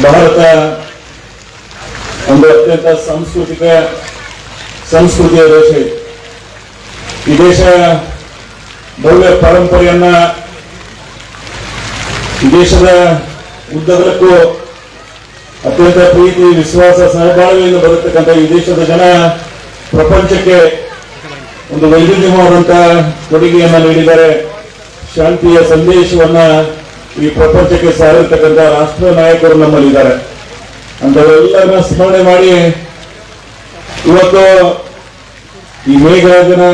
ಭಾರತ ಒಂದು ಅತ್ಯಂತ ಸಾಂಸ್ಕೃತಿಕ ಸಂಸ್ಕೃತಿಯ ದೇಶ. ಈ ದೇಶ ಭವ್ಯ ಪರಂಪರೆಯನ್ನ ಈ ದೇಶದ ಉದ್ದಗಲಕ್ಕೂ ಅತ್ಯಂತ ಪ್ರೀತಿ, ವಿಶ್ವಾಸ, ಸಹಬಾಳ್ವೆಯಿಂದ ಬರತಕ್ಕಂಥ ಈ ದೇಶದ ಜನ ಪ್ರಪಂಚಕ್ಕೆ ಒಂದು ವೈವಿಧ್ಯಮವಾದಂತಹ ಕೊಡುಗೆಯನ್ನ ನೀಡಿದ್ದಾರೆ ಶಾಂತಿಯ ಸಂದೇಶವನ್ನ ಈ ಪ್ರಪಂಚಕ್ಕೆ ಸಾರಿರ್ತಕ್ಕಂಥ ರಾಷ್ಟ್ರ ನಾಯಕರು ನಮ್ಮಲ್ಲಿದ್ದಾರೆ. ಅಂತವರೆಲ್ಲರನ್ನ ಸ್ಮರಣೆ ಮಾಡಿ, ಇವತ್ತು ಈ ಮೇಘರಾಜನ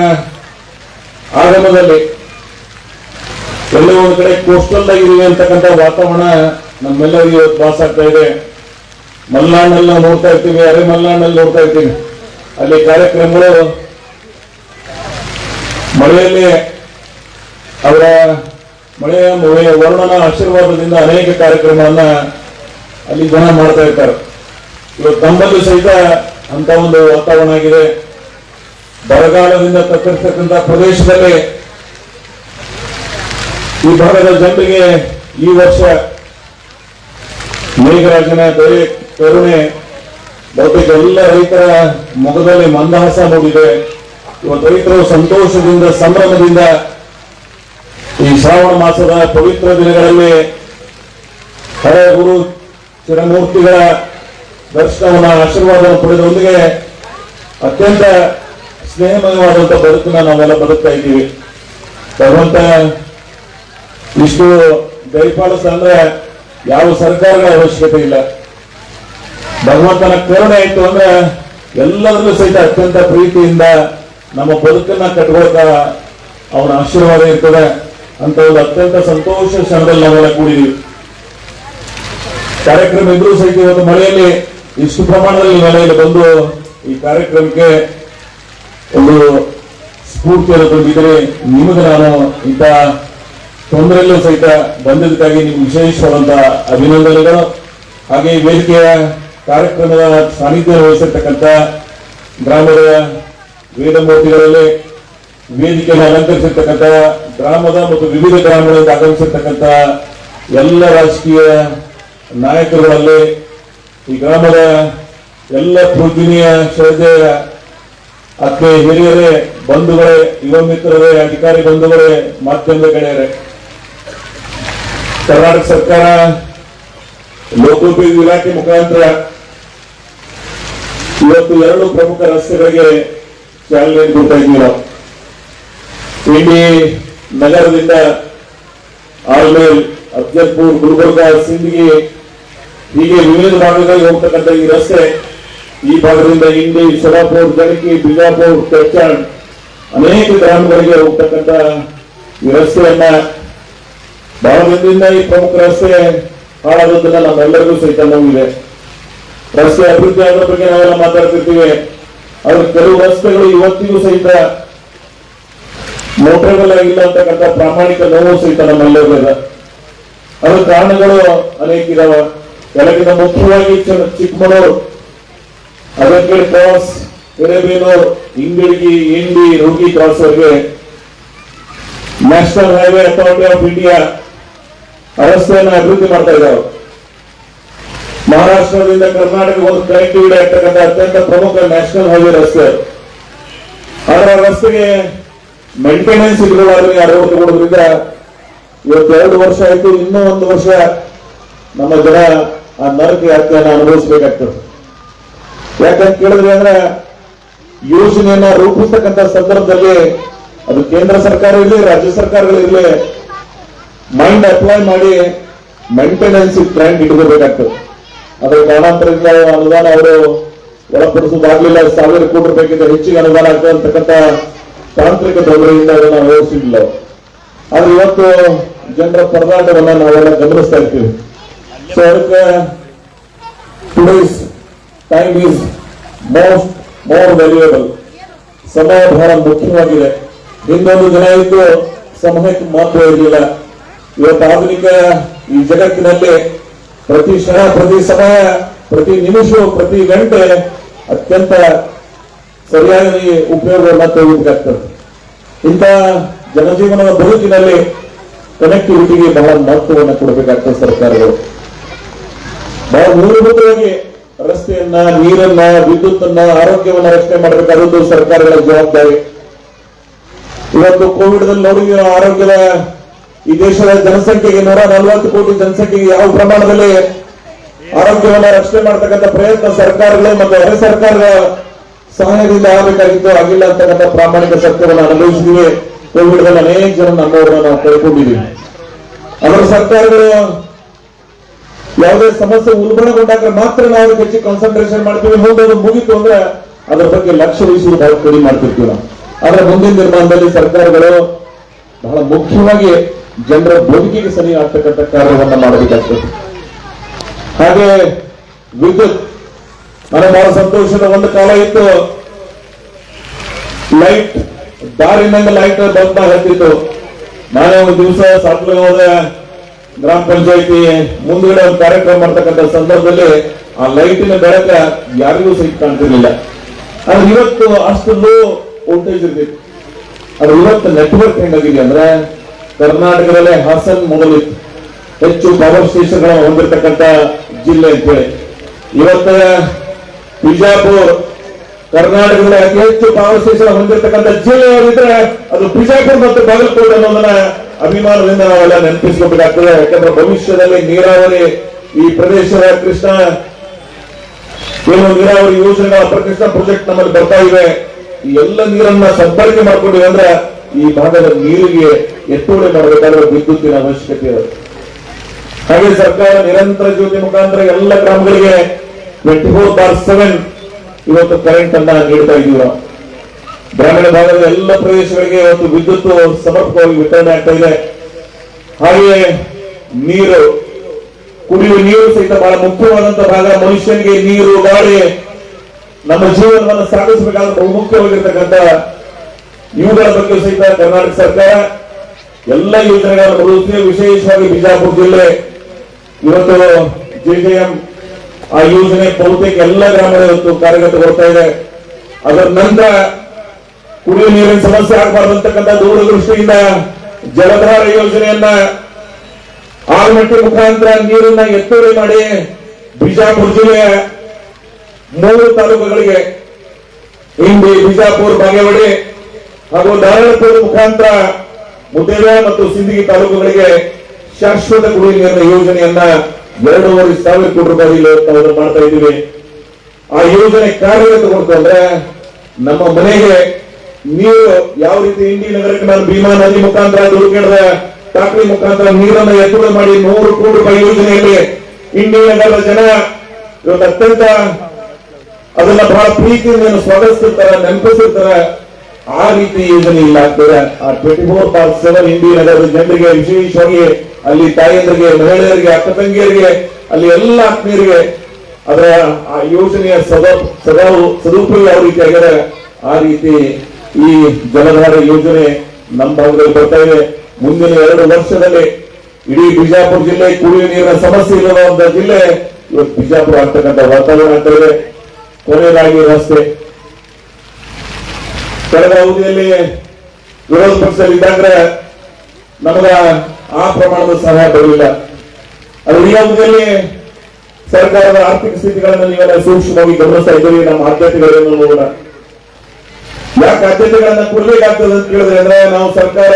ಆಗಮನದಲ್ಲಿ ಎಲ್ಲೋ ಒಂದು ಕಡೆ ಕೋಸ್ಟಲ್ ಆಗಿದೆ ಅಂತಕ್ಕಂಥ ವಾತಾವರಣ ನಮ್ಮೆಲ್ಲರಿಗೂ ಇವತ್ತು ಪಾಸ್ ಆಗ್ತಾ ಇದೆ. ಮಲ್ನಾಡ್ನಲ್ಲಿ ನಾವು ನೋಡ್ತಾ ಇರ್ತೀವಿ, ಅರೆ ಮಲ್ನಾಡ್ನಲ್ಲಿ ನೋಡ್ತಾ ಇರ್ತೀವಿ. ಅಲ್ಲಿ ಕಾರ್ಯಕ್ರಮಗಳು ಮಳೆಯಲ್ಲಿ ಅವರ ಮಳೆಯ ಮಳೆಯ ವರ್ಣನ ಆಶೀರ್ವಾದದಿಂದ ಅನೇಕ ಕಾರ್ಯಕ್ರಮಗಳನ್ನ ಅಲ್ಲಿ ಜನ ಮಾಡ್ತಾ ಇರ್ತಾರೆ. ಇವತ್ತು ನಮ್ಮಲ್ಲೂ ಸಹಿತ ಅಂತ ಒಂದು ವಾತಾವರಣ ಆಗಿದೆ. ಬರಗಾಲದಿಂದ ತತ್ತರಿಸತಕ್ಕಂಥ ಪ್ರದೇಶದಲ್ಲಿ ಈ ಭಾಗದ ಜನರಿಗೆ ಈ ವರ್ಷ ಮೇಘರಾಜನ ದಯೆ ಕರುಣೆ ಬಹುತೇಕ ಎಲ್ಲ ರೈತರ ಮುಖದಲ್ಲಿ ಮಂದಹಾಸ ಹೋಗಿದೆ ಇವತ್ತು ರೈತರು ಸಂತೋಷದಿಂದ, ಸಂಭ್ರಮದಿಂದ ಶ್ರಾವಣ ಮಾಸದ ಪವಿತ್ರ ದಿನಗಳಲ್ಲಿ ಹಳೆ ಗುರು ಚಿರಮೂರ್ತಿಗಳ ದರ್ಶನವನ್ನ ಆಶೀರ್ವಾದವನ್ನು ಪಡೆದೊಂದಿಗೆ ಅತ್ಯಂತ ಸ್ನೇಹಮಯವಾದಂತ ಬದುಕನ್ನ ನಾವೆಲ್ಲ ಬದುಕ್ತಾ ಇದ್ದೀವಿ. ಭಗವಂತ ಇಷ್ಟು ದಯಪಾಲಿಸ ಅಂದ್ರೆ ಯಾವ ಸರ್ಕಾರಗಳ ಅವಶ್ಯಕತೆ ಇಲ್ಲ. ಭಗವಂತನ ಕರುಣೆ ಆಯ್ತು ಅಂದ್ರೆ ಎಲ್ಲರಲ್ಲೂ ಸಹಿತ ಅತ್ಯಂತ ಪ್ರೀತಿಯಿಂದ ನಮ್ಮ ಬದುಕನ್ನ ಕಟ್ಕೊಳ್ತಾ ಅವನ ಆಶೀರ್ವಾದ ಇರ್ತದೆ. ಅಂತ ಒಂದು ಅತ್ಯಂತ ಸಂತೋಷ ಕ್ಷಣದಲ್ಲಿ ನಾವೆಲ್ಲ ಕೂಡಿದೀವಿ ಕಾರ್ಯಕ್ರಮ ಇದ್ರೂ ಸಹಿತ ಇವತ್ತು ಮಳೆಯಲ್ಲಿ ಇಷ್ಟು ಪ್ರಮಾಣದಲ್ಲಿ ಮಳೆಯಲ್ಲಿ ಬಂದು ಈ ಕಾರ್ಯಕ್ರಮಕ್ಕೆ ಒಂದು ಸ್ಫೂರ್ತಿಯನ್ನು ತುಂಬಿದರೆ ನಿಮಗೆ ನಾನು ಇಂಥ ತೊಂದರೆಯಲ್ಲೂ ಸಹಿತ ಬಂದಿದ್ದಕ್ಕಾಗಿ ನಿಮ್ಗೆ ವಿಶೇಷವಾದಂತಹ ಅಭಿನಂದನೆಗಳು. ಹಾಗೆ ಈ ವೇದಿಕೆಯ ಕಾರ್ಯಕ್ರಮದ ಸಾನ್ನಿಧ್ಯ ವಹಿಸಿರ್ತಕ್ಕಂಥ ಗ್ರಾಮದ ವೇದಮೂರ್ತಿಗಳಲ್ಲಿ ವೇದಿಕೆಯನ್ನು ಅಲಂಕರಿಸಿರ್ತಕ್ಕಂಥ ಗ್ರಾಮದ ಮತ್ತು ವಿವಿಧ ಗ್ರಾಮಗಳಿಂದ ಆಗಮಿಸಿರ್ತಕ್ಕಂಥ ಎಲ್ಲ ರಾಜಕೀಯ ನಾಯಕರುಗಳಲ್ಲಿ ಈ ಗ್ರಾಮದ ಎಲ್ಲ ಪೂಜನೀಯ ಶ್ರದ್ಧೆಯ ಆತ್ಮೀಯ ಹಿರಿಯರೇ, ಬಂಧುಗಳೇ, ಯುವ ಮಿತ್ರರೇ, ಅಧಿಕಾರಿ ಬಂಧುಗಳೇ, ಮಾಧ್ಯಮದ ಗೆಳೆಯರೇ. ಕರ್ನಾಟಕ ಸರ್ಕಾರ ಲೋಕೋಪಯೋಗಿ ಇಲಾಖೆ ಮುಖಾಂತರ ಇವತ್ತು ಎರಡು ಪ್ರಮುಖ ರಸ್ತೆಗಳಿಗೆ ಚಾಲನೆ ಕೊಡ್ತಾ ನಾವು. ಇಂಡಿ ನಗರದಿಂದ ಆಳ್ಮೇಲ್ ಅಫ್ಜಲ್ಪುರ್ ಗುಲ್ಬರ್ಗ, ಸಿಂದಗಿ, ಹೀಗೆ ವಿವಿಧ ಭಾಗಗಳಿಗೆ ಹೋಗ್ತಕ್ಕಂಥ ಈ ರಸ್ತೆ ಈ ಭಾಗದಿಂದ ಇಂಡಿ ಸೊಲಾಪುರ್ ಜಳಕಿ ಬಿಜಾಪುರ್ ಕೆಚ್ಚಾಣ್ ಅನೇಕ ಗ್ರಾಮಗಳಿಗೆ ಹೋಗ್ತಕ್ಕಂಥ ಈ ರಸ್ತೆಯನ್ನ ಬಹಳ ದಿನದಿಂದ ಈ ಪ್ರಮುಖ ರಸ್ತೆ ಹಾಳಾಗೋದನ್ನ ನಮ್ಮೆಲ್ಲರಿಗೂ ಸಹಿತ ನೋವಿದೆ. ರಸ್ತೆ ಅಭಿವೃದ್ಧಿ ಆಗೋದ್ರ ಬಗ್ಗೆ ನಾವೆಲ್ಲ ಮಾತಾಡ್ತಿರ್ತೀವಿ. ಆದ್ರೆ ಕೆಲವು ರಸ್ತೆಗಳು ಇವತ್ತಿಗೂ ಸಹಿತ ಮೋಟರಬಲ್ ಆಗಿಲ್ಲ ಅಂತಕ್ಕಂಥ ಪ್ರಾಮಾಣಿಕ ನೋವು ಸಹಿತ ನಮ್ಮಲ್ಲೇ ಇದೆ ಅದರ ಕಾರಣಗಳು ಅನೇಕ ಇದಾವ ಎಲ್ಲಕ್ಕಿಂತ ಮುಖ್ಯವಾಗಿ ಚಿಕ್ಕಮಗಳೂರು. ಅದಕ್ಕೆ ಕ್ರಾಸ್ ಹಿರೇಬೇನೂರು ಇಂಗಡಿಗಿ, ಇಂಡಿ, ರೋಗಿ ಕ್ರಾಸ್ ವರೆಗೆ national highway authority of India ರಸ್ತೆಯನ್ನು ಅಭಿವೃದ್ಧಿ ಮಾಡ್ತಾ ಇದ್ದಾವೆ ಮಹಾರಾಷ್ಟ್ರದಿಂದ ಕರ್ನಾಟಕ ಒಂದು ಕನೆಕ್ಟಿವಿಟಿ ಆಗ್ತಕ್ಕಂಥ ಅತ್ಯಂತ ಪ್ರಮುಖ ನ್ಯಾಷನಲ್ ಹೈವೇ ರಸ್ತೆ. ಅದರ ರಸ್ತೆಗೆ ಮೇಂಟೆನೆನ್ಸ್ ಯಾರೋ ಒಂದು ಕೊಡೋದ್ರಿಂದ ಇವತ್ತು ಎರಡು ವರ್ಷ ಆಯ್ತು, ಇನ್ನೂ ಒಂದು ವರ್ಷ ನಮ್ಮ ಜನ ಆ ನರಕ ಯಾತ್ರೆಯನ್ನು ಅನುಭವಿಸಬೇಕಾಗ್ತದೆ. ಯಾಕಂತ ಕೇಳಿದ್ರೆ ಅಂದ್ರೆ ಯೋಜನೆಯನ್ನ ರೂಪಿಸ್ತಕ್ಕಂಥ ಸಂದರ್ಭದಲ್ಲಿ ಅದು ಕೇಂದ್ರ ಸರ್ಕಾರ ಇರಲಿ, ರಾಜ್ಯ ಸರ್ಕಾರಗಳು ಇರಲಿ ಮೈಂಡ್ ಅಪ್ಲೈ ಮಾಡಿ ಮೇಂಟೆನೆನ್ಸ್ ಟ್ರೆಂಡ್ ಇಟ್ಕೋಬೇಕಾಗ್ತದೆ. ಅದೇ ಕಾರಣಾಂತರದಿಂದ ಅನುದಾನ ಅವರು ಒಳಪಡಿಸೋದಾಗ್ಲಿಲ್ಲ ಸಾವಿರ ಕೋಟಿ ರೂಪಾಯಿಗಿಂತ ಹೆಚ್ಚಿಗೆ ಅನುದಾನ ಆಗ್ತದೆ ಅಂತಕ್ಕಂಥ ತಾಂತ್ರಿಕ ತೊಂದರೆಯಿಂದ ಅದನ್ನ ವ್ಯವಹರಿಸಿಲ್ಲ ಆದ್ರೆ ಇವತ್ತು ಜನರ ಪರದಾಟವನ್ನ ನಾವೆಲ್ಲ ಗಮನಿಸ್ತಾ ಇರ್ತೀವಿ. ಸೊ ಅದಕ್ಕೆ today's time is most more valuable ಸಮಯ ಬಹಳ ಮುಖ್ಯವಾಗಿದೆ. ಹಿಂದೊಂದು ದಿನ ಇದ್ದು ಸಮಯಕ್ಕೆ ಮಹತ್ವ ಇರಲಿಲ್ಲ. ಇವತ್ತು ಆಧುನಿಕ ಈ ಜಗತ್ತಿನಲ್ಲಿ ಪ್ರತಿ ಕ್ಷಣ, ಪ್ರತಿ ಸಮಯ, ಪ್ರತಿ ನಿಮಿಷ ಪ್ರತಿ ಗಂಟೆ ಅತ್ಯಂತ ಸರಿಯಾಗಿ ಉಪಯೋಗವನ್ನ ತೆಗೆದಾಗ್ತದೆ ಇಂತಹ ಜನಜೀವನದ ಬದುಕಿನಲ್ಲಿ ಕನೆಕ್ಟಿವಿಟಿಗೆ ಬಹಳ ಮಹತ್ವವನ್ನು ಕೊಡಬೇಕಾಗ್ತದೆ ಸರ್ಕಾರಗಳು. ಬಹಳ ಮೂಲಭೂತವಾಗಿ ರಸ್ತೆಯನ್ನ, ನೀರನ್ನ, ವಿದ್ಯುತ್ತನ್ನ, ಆರೋಗ್ಯವನ್ನ ರಕ್ಷಣೆ ಮಾಡಬೇಕಾದದ್ದು ಸರ್ಕಾರಗಳ ಜವಾಬ್ದಾರಿ. ಇವತ್ತು ಕೋವಿಡ್ ದಲ್ಲಿ ನೋಡಿದ ಆರೋಗ್ಯದ ಈ ದೇಶದ ಜನಸಂಖ್ಯೆಗೆ ನೂರ ನಲವತ್ತು ಕೋಟಿ ಜನಸಂಖ್ಯೆಗೆ ಯಾವ ಪ್ರಮಾಣದಲ್ಲಿ ಆರೋಗ್ಯವನ್ನ ರಕ್ಷಣೆ ಮಾಡತಕ್ಕಂಥ ಪ್ರಯತ್ನ ಸರ್ಕಾರಗಳು ಮತ್ತು ಅರೆ ಸರ್ಕಾರದ ಸಹಾಯದಿಂದ ಆಗಬೇಕಾಗಿತ್ತು, ಆಗಿಲ್ಲ ಅಂತಕ್ಕಂಥ ಪ್ರಾಮಾಣಿಕ ಸತ್ಯವನ್ನು ಅನುಭವಿಸಿದೀವಿ. ಕೋವಿಡ್ ದಲ್ಲಿ ಅನೇಕ ಜನ ನಮ್ಮವರನ್ನ ನಾವು ಕಳ್ಕೊಂಡಿದ್ದೀವಿ. ಅದರ ಸರ್ಕಾರಗಳು ಯಾವುದೇ ಸಮಸ್ಯೆ ಉಲ್ಬಣಗೊಂಡಾಗ ಮಾತ್ರ ನಾವು ಹೆಚ್ಚು ಕಾನ್ಸಂಟ್ರೇಷನ್ ಮಾಡ್ತೀವಿ. ಅದು ಮುಗಿತು ಅಂದ್ರೆ ಅದರ ಬಗ್ಗೆ ಲಕ್ಷ್ಯ ವಹಿಸಿ ಬಹಳ ಕಡಿಮೆ ಮಾಡ್ತಿರ್ತೀವಿ ಆದ್ರೆ ಮುಂದಿನ ನಿರ್ಮಾಣದಲ್ಲಿ ಸರ್ಕಾರಗಳು ಬಹಳ ಮುಖ್ಯವಾಗಿ ಜನರ ಬದುಕಿಗೆ ಸರಿ ಆಗ್ತಕ್ಕಂಥ ಕಾರ್ಯವನ್ನು ಮಾಡಬೇಕಾಗ್ತದೆ. ಹಾಗೆ ವಿದ್ಯುತ್ ನನಗೆ ಬಹಳ ಸಂತೋಷದ ಒಂದು ಕಾಲ ಇತ್ತು. ಲೈಟ್ ದಾರಿನಂಗ ಲೈಟ್ ಬಂದ ಹತ್ತಿತ್ತು. ನಾನೇ ಒಂದು ದಿವಸ ಸಾಕ್ಲಿ ಹೋದ, ಗ್ರಾಮ ಪಂಚಾಯತಿ ಮುಂದ್ಗಡೆ ಒಂದು ಕಾರ್ಯಕ್ರಮ ಮಾಡ್ತಕ್ಕಂಥ ಸಂದರ್ಭದಲ್ಲಿ ಆ ಲೈಟಿನ ಬೆಳಕ ಯಾರಿಗೂ ಸಹಿತ ಕಾಣ್ತಿರ್ಲಿಲ್ಲ. ಆದ್ರೆ ಇವತ್ತು ಅಷ್ಟು ಲೋ ವೋಲ್ಟೇಜ್ ಇರ್ತಿತ್ತು ಆದ್ರೆ ಇವತ್ತು ನೆಟ್ವರ್ಕ್ ಹೆಂಗಾಗಿದೆ ಅಂದ್ರೆ ಕರ್ನಾಟಕದಲ್ಲೇ ಹಾಸನ್ ಮೊದಲಿತ್ತು ಹೆಚ್ಚು ಪವರ್ ಸ್ಟೇಷನ್ ಹೊಂದಿರತಕ್ಕಂಥ ಜಿಲ್ಲೆ ಅಂತೇಳಿ. ಇವತ್ತ ಬಿಜಾಪುರ್, ಕರ್ನಾಟಕದ ಅತಿ ಹೆಚ್ಚು ಪವರ್ ಸ್ಟೇಷನ್ ಹೊಂದಿರತಕ್ಕಂಥ ಜಿಲ್ಲೆ ಯಾವ್ದಿದ್ರೆ ಅದು ಬಿಜಾಪುರ್ ಮತ್ತು ಬಾಗಲಕೋಟೆ ಅನ್ನೋದನ್ನ ಅಭಿಮಾನದಿಂದ ನಾವೆಲ್ಲ ನೆನಪಿಸ್ಕೋಬೇಕಾಗ್ತದೆ. ಯಾಕಂದ್ರೆ ಭವಿಷ್ಯದಲ್ಲಿ ನೀರಾವರಿ ಈ ಪ್ರದೇಶದ ಕೃಷ್ಣ, ಏನು ನೀರಾವರಿ ಯೋಜನೆಗಳ ಪ್ರಕೃಷ್ಣ ಪ್ರಾಜೆಕ್ಟ್ ನಮ್ಮಲ್ಲಿ ಬರ್ತಾ ಇವೆ ಈ ಎಲ್ಲ ನೀರನ್ನ ಸಂಪರ್ಕ ಮಾಡ್ಕೊಂಡಿವೆ ಅಂದ್ರೆ ಈ ಭಾಗದ ನೀರಿಗೆ ಎತ್ತುವರಿ ಮಾಡಬೇಕಾದ್ರೆ ವಿದ್ಯುತ್ತಿನ ಅವಶ್ಯಕತೆ ಇರುತ್ತೆ. ಹಾಗೆ ಸರ್ಕಾರ ನಿರಂತರ ಜ್ಯೋತಿ ಮುಖಾಂತರ ಎಲ್ಲ ಗ್ರಾಮಗಳಿಗೆ ಟ್ವೆಂಟಿ ಫೋರ್ ಬಾರ್ ಸೆವೆನ್ ಇವತ್ತು ಕರೆಂಟ್ ಅನ್ನ ನೀಡ್ತಾ ಇದೀವ ಗ್ರಾಮೀಣ ಭಾಗದ ಎಲ್ಲ ಪ್ರದೇಶಗಳಿಗೆ ಇವತ್ತು ವಿದ್ಯುತ್ ಸಮರ್ಪಕವಾಗಿ ವಿತರಣೆ ಆಗ್ತಾ ಇದೆ. ಹಾಗೆಯೇ ನೀರು, ಕುಡಿಯುವ ನೀರು ಸಹಿತ ಬಹಳ ಮುಖ್ಯವಾದಂತಹ ಭಾಗ. ಮನುಷ್ಯನಿಗೆ ನೀರು, ಗಾಳಿ ನಮ್ಮ ಜೀವನವನ್ನು ಸಾಗಿಸಬೇಕಾದ ಬಹುಮುಖ್ಯವಾಗಿರ್ತಕ್ಕಂಥ ಇವುಗಳ ಬಗ್ಗೆ ಸಹಿತ ಕರ್ನಾಟಕ ಸರ್ಕಾರ ಎಲ್ಲ ಯೋಜನೆಗಳನ್ನು ವಿಶೇಷವಾಗಿ ಬಿಜಾಪುರ ಜಿಲ್ಲೆ. ಇವತ್ತು ಜೆಜೆಎಂ ಆ ಯೋಜನೆ ಬಹುತೇಕ ಎಲ್ಲ ಗ್ರಾಮದ ಇವತ್ತು ಕಾರ್ಯಗತಗೊಳ್ತಾ ಇದೆ. ಅದರ ನಂತರ ಕುಡಿಯುವ ನೀರಿನ ಸಮಸ್ಯೆ ಆಗಬಾರ್ದು ಅಂತಕ್ಕಂಥ ದೂರದೃಷ್ಟಿಯಿಂದ ಜಲಧಾರ ಯೋಜನೆಯನ್ನ ಆಲ್ಮಟ್ಟಿ ಮುಖಾಂತರ ನೀರನ್ನ ಎತ್ತುವರಿ ಮಾಡಿ ಬಿಜಾಪುರ ಜಿಲ್ಲೆಯ ಮೂರು ತಾಲೂಕುಗಳಿಗೆ ಇಂಡಿ ಬಿಜಾಪುರ, ಬಾಗೇವಾಡಿ ಹಾಗೂ ನಾರಾಯಣಪುರ ಮುಖಾಂತರ ಮುದ್ದೇರ ಮತ್ತು ಸಿಂದಗಿ ತಾಲೂಕುಗಳಿಗೆ ಶಾಶ್ವತ ಕುಡಿಯುವ ನೀರಿನ ಯೋಜನೆಯನ್ನ ಎರಡೂವರೆ ಸಾವಿರ ಕೋಟಿ ರೂಪಾಯಿ ಮಾಡ್ತಾ ಇದ್ದೀವಿ. ಆ ಯೋಜನೆ ಕಾರ್ಯಗತಗೊಳ್ತು ಅಂದ್ರೆ ನಮ್ಮ ಮನೆಗೆ ನೀರು ಯಾವ ರೀತಿ ಇಂಡಿ ನಗರಕ್ಕೆ ನಾನು ಭೀಮಾ ನದಿ ಮುಖಾಂತರ ದುರ್ಗಣದ ಟಾಕ್ರಿ ಮುಖಾಂತರ ನೀರನ್ನ ಎತ್ತುಗಡೆ ಮಾಡಿ ನೂರು ಕೋಟಿ ರೂಪಾಯಿ ಯೋಜನೆಯಲ್ಲಿ ಇಂಡಿ ನಗರದ ಜನ ಇವತ್ತು ಅತ್ಯಂತ ಅದನ್ನ ಬಹಳ ಪ್ರೀತಿಯಿಂದ ಸ್ವಾಗತಿಸಿರ್ತಾರೆ ನೆನಪಿಸಿರ್ತಾರೆ ಆ ರೀತಿ ಯೋಜನೆ ಇಲ್ಲ twenty four by seven Indi ನಗರದ ಜನರಿಗೆ, ವಿಶೇಷವಾಗಿ ಅಲ್ಲಿ ತಾಯಂದರಿಗೆ, ಮಹಿಳೆಯರಿಗೆ ಅಕ್ಕ ತಂಗಿಯರಿಗೆ ಅಲ್ಲಿ ಎಲ್ಲ ಆತ್ಮೀಯರಿಗೆ, ಅದರ ಆ ಯೋಜನೆಯ ಸದಾ ಸದಾ ಸದುಪಯೋಗ ಯಾವ ರೀತಿ ಆಗಿದೆ ಆ ರೀತಿ ಈ ಜಲಧಾರ ಯೋಜನೆ ನಮ್ಮ ಭಾಗದಲ್ಲಿ ಬರ್ತಾ ಇದೆ. ಮುಂದಿನ ಎರಡು ವರ್ಷದಲ್ಲಿ ಇಡೀ ಬಿಜಾಪುರ ಜಿಲ್ಲೆ ಕುಡಿಯುವ ನೀರಿನ ಸಮಸ್ಯೆ ಇಲ್ಲದ ಜಿಲ್ಲೆ, ಇವತ್ತು ಬಿಜಾಪುರ ಆಗ್ತಕ್ಕಂಥ ವಾತಾವರಣ ಅಂತ ಇದೆ. ಕೊನೆಯದಾಗಿ ರಸ್ತೆ. ಕಳೆದ ಅವಧಿಯಲ್ಲಿ ವಿರೋಧ ಪಕ್ಷದಲ್ಲಿ ಇದ್ದಂದ್ರೆ ನಮಗ ಆ ಪ್ರಮಾಣದ ಸಹಾಯ ಬರಲಿಲ್ಲ. ಅದು ಈ ಅವಧಿಯಲ್ಲಿ ಸರ್ಕಾರದ ಆರ್ಥಿಕ ಸ್ಥಿತಿಗಳನ್ನು ನೀವೆಲ್ಲ ಸೂಕ್ಷ್ಮವಾಗಿ ಗಮನಿಸ್ತಾ ಇದ್ದೀವಿ ನಮ್ಮ ಆದ್ಯತೆಗಳನ್ನು ನೋಡೋಣ ಯಾಕೆ ಆದ್ಯತೆಗಳನ್ನ ಕೊಡ್ಬೇಕಾಗ್ತದೆ ಅಂತ ಕೇಳಿದ್ರೆ ಅಂದ್ರೆ ನಾವು ಸರ್ಕಾರ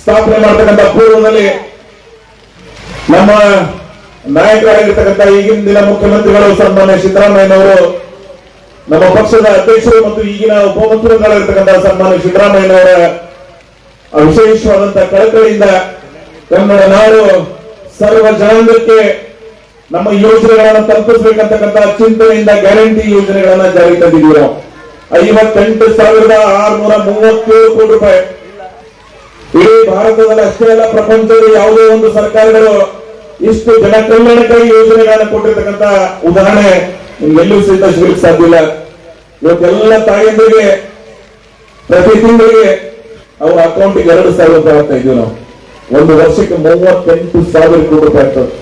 ಸ್ಥಾಪನೆ ಮಾಡ್ತಕ್ಕಂಥ ಪೂರ್ವದಲ್ಲಿ ನಮ್ಮ ನಾಯಕರಾಗಿರ್ತಕ್ಕಂಥ ಈಗಿನ ದಿನ ಮುಖ್ಯಮಂತ್ರಿಗಳು ಸನ್ಮಾನ್ಯ ಸಿದ್ದರಾಮಯ್ಯನವರು ನಮ್ಮ ಪಕ್ಷದ ಅಧ್ಯಕ್ಷರು ಮತ್ತು ಈಗಿನ ಉಪಮುಖ್ಯಮಂತ್ರಿಗಳಾಗಿರ್ತಕ್ಕಂಥ ಸನ್ಮಾನ್ಯ ಸಿದ್ದರಾಮಯ್ಯನವರ ವಿಶೇಷವಾದಂತಹ ಕಳಕಳಿಯಿಂದ ಕನ್ನಡ ನಾಡು ಸರ್ವ ಜನಾಂಗಕ್ಕೆ ನಮ್ಮ ಯೋಜನೆಗಳನ್ನು ತಲುಪಿಸಬೇಕಂತಕ್ಕಂಥ ಚಿಂತನೆಯಿಂದ ಗ್ಯಾರಂಟಿ ಯೋಜನೆಗಳನ್ನ ಜಾರಿಗೆ ತಂದಿದ್ದೀವಿ ನಾವು ಐವತ್ತೆಂಟು ಸಾವಿರದ ಆರ್ನೂರ ಮೂವತ್ತೇಳು ಕೋಟಿ ರೂಪಾಯಿ. ಇಡೀ ಭಾರತದಲ್ಲಿ ಅಷ್ಟೇ ಅಲ್ಲ ಪ್ರಪಂಚದ ಯಾವುದೇ ಒಂದು ಸರ್ಕಾರಗಳು ಇಷ್ಟು ಜನ ಕಲ್ಯಾಣಕಾರಿ ಯೋಜನೆಗಳನ್ನು ಕೊಟ್ಟಿರ್ತಕ್ಕಂಥ ಉದಾಹರಣೆ ನಿಮ್ಗೆಲ್ಲೂ ಸಹಿತ ಸಿಗಲಿಕ್ಕೆ ಸಾಧ್ಯ ಇಲ್ಲ. ಇವತ್ತೆಲ್ಲ ತಾಯಂದಿರಿಗೆ ಪ್ರತಿ ತಿಂಗಳಿಗೆ ಅವ್ರ ಅಕೌಂಟ್ಗೆ ಎರಡು ಸಾವಿರ ರೂಪಾಯಿ ಆಗ್ತಾ ಇದ್ದೀವಿ ನಾವು. ಒಂದು ವರ್ಷಕ್ಕೆ ಮೂವತ್ತೆಂಟು ಸಾವಿರ ಕೋಟಿ ರೂಪಾಯಿ ಆಗ್ತದೆ.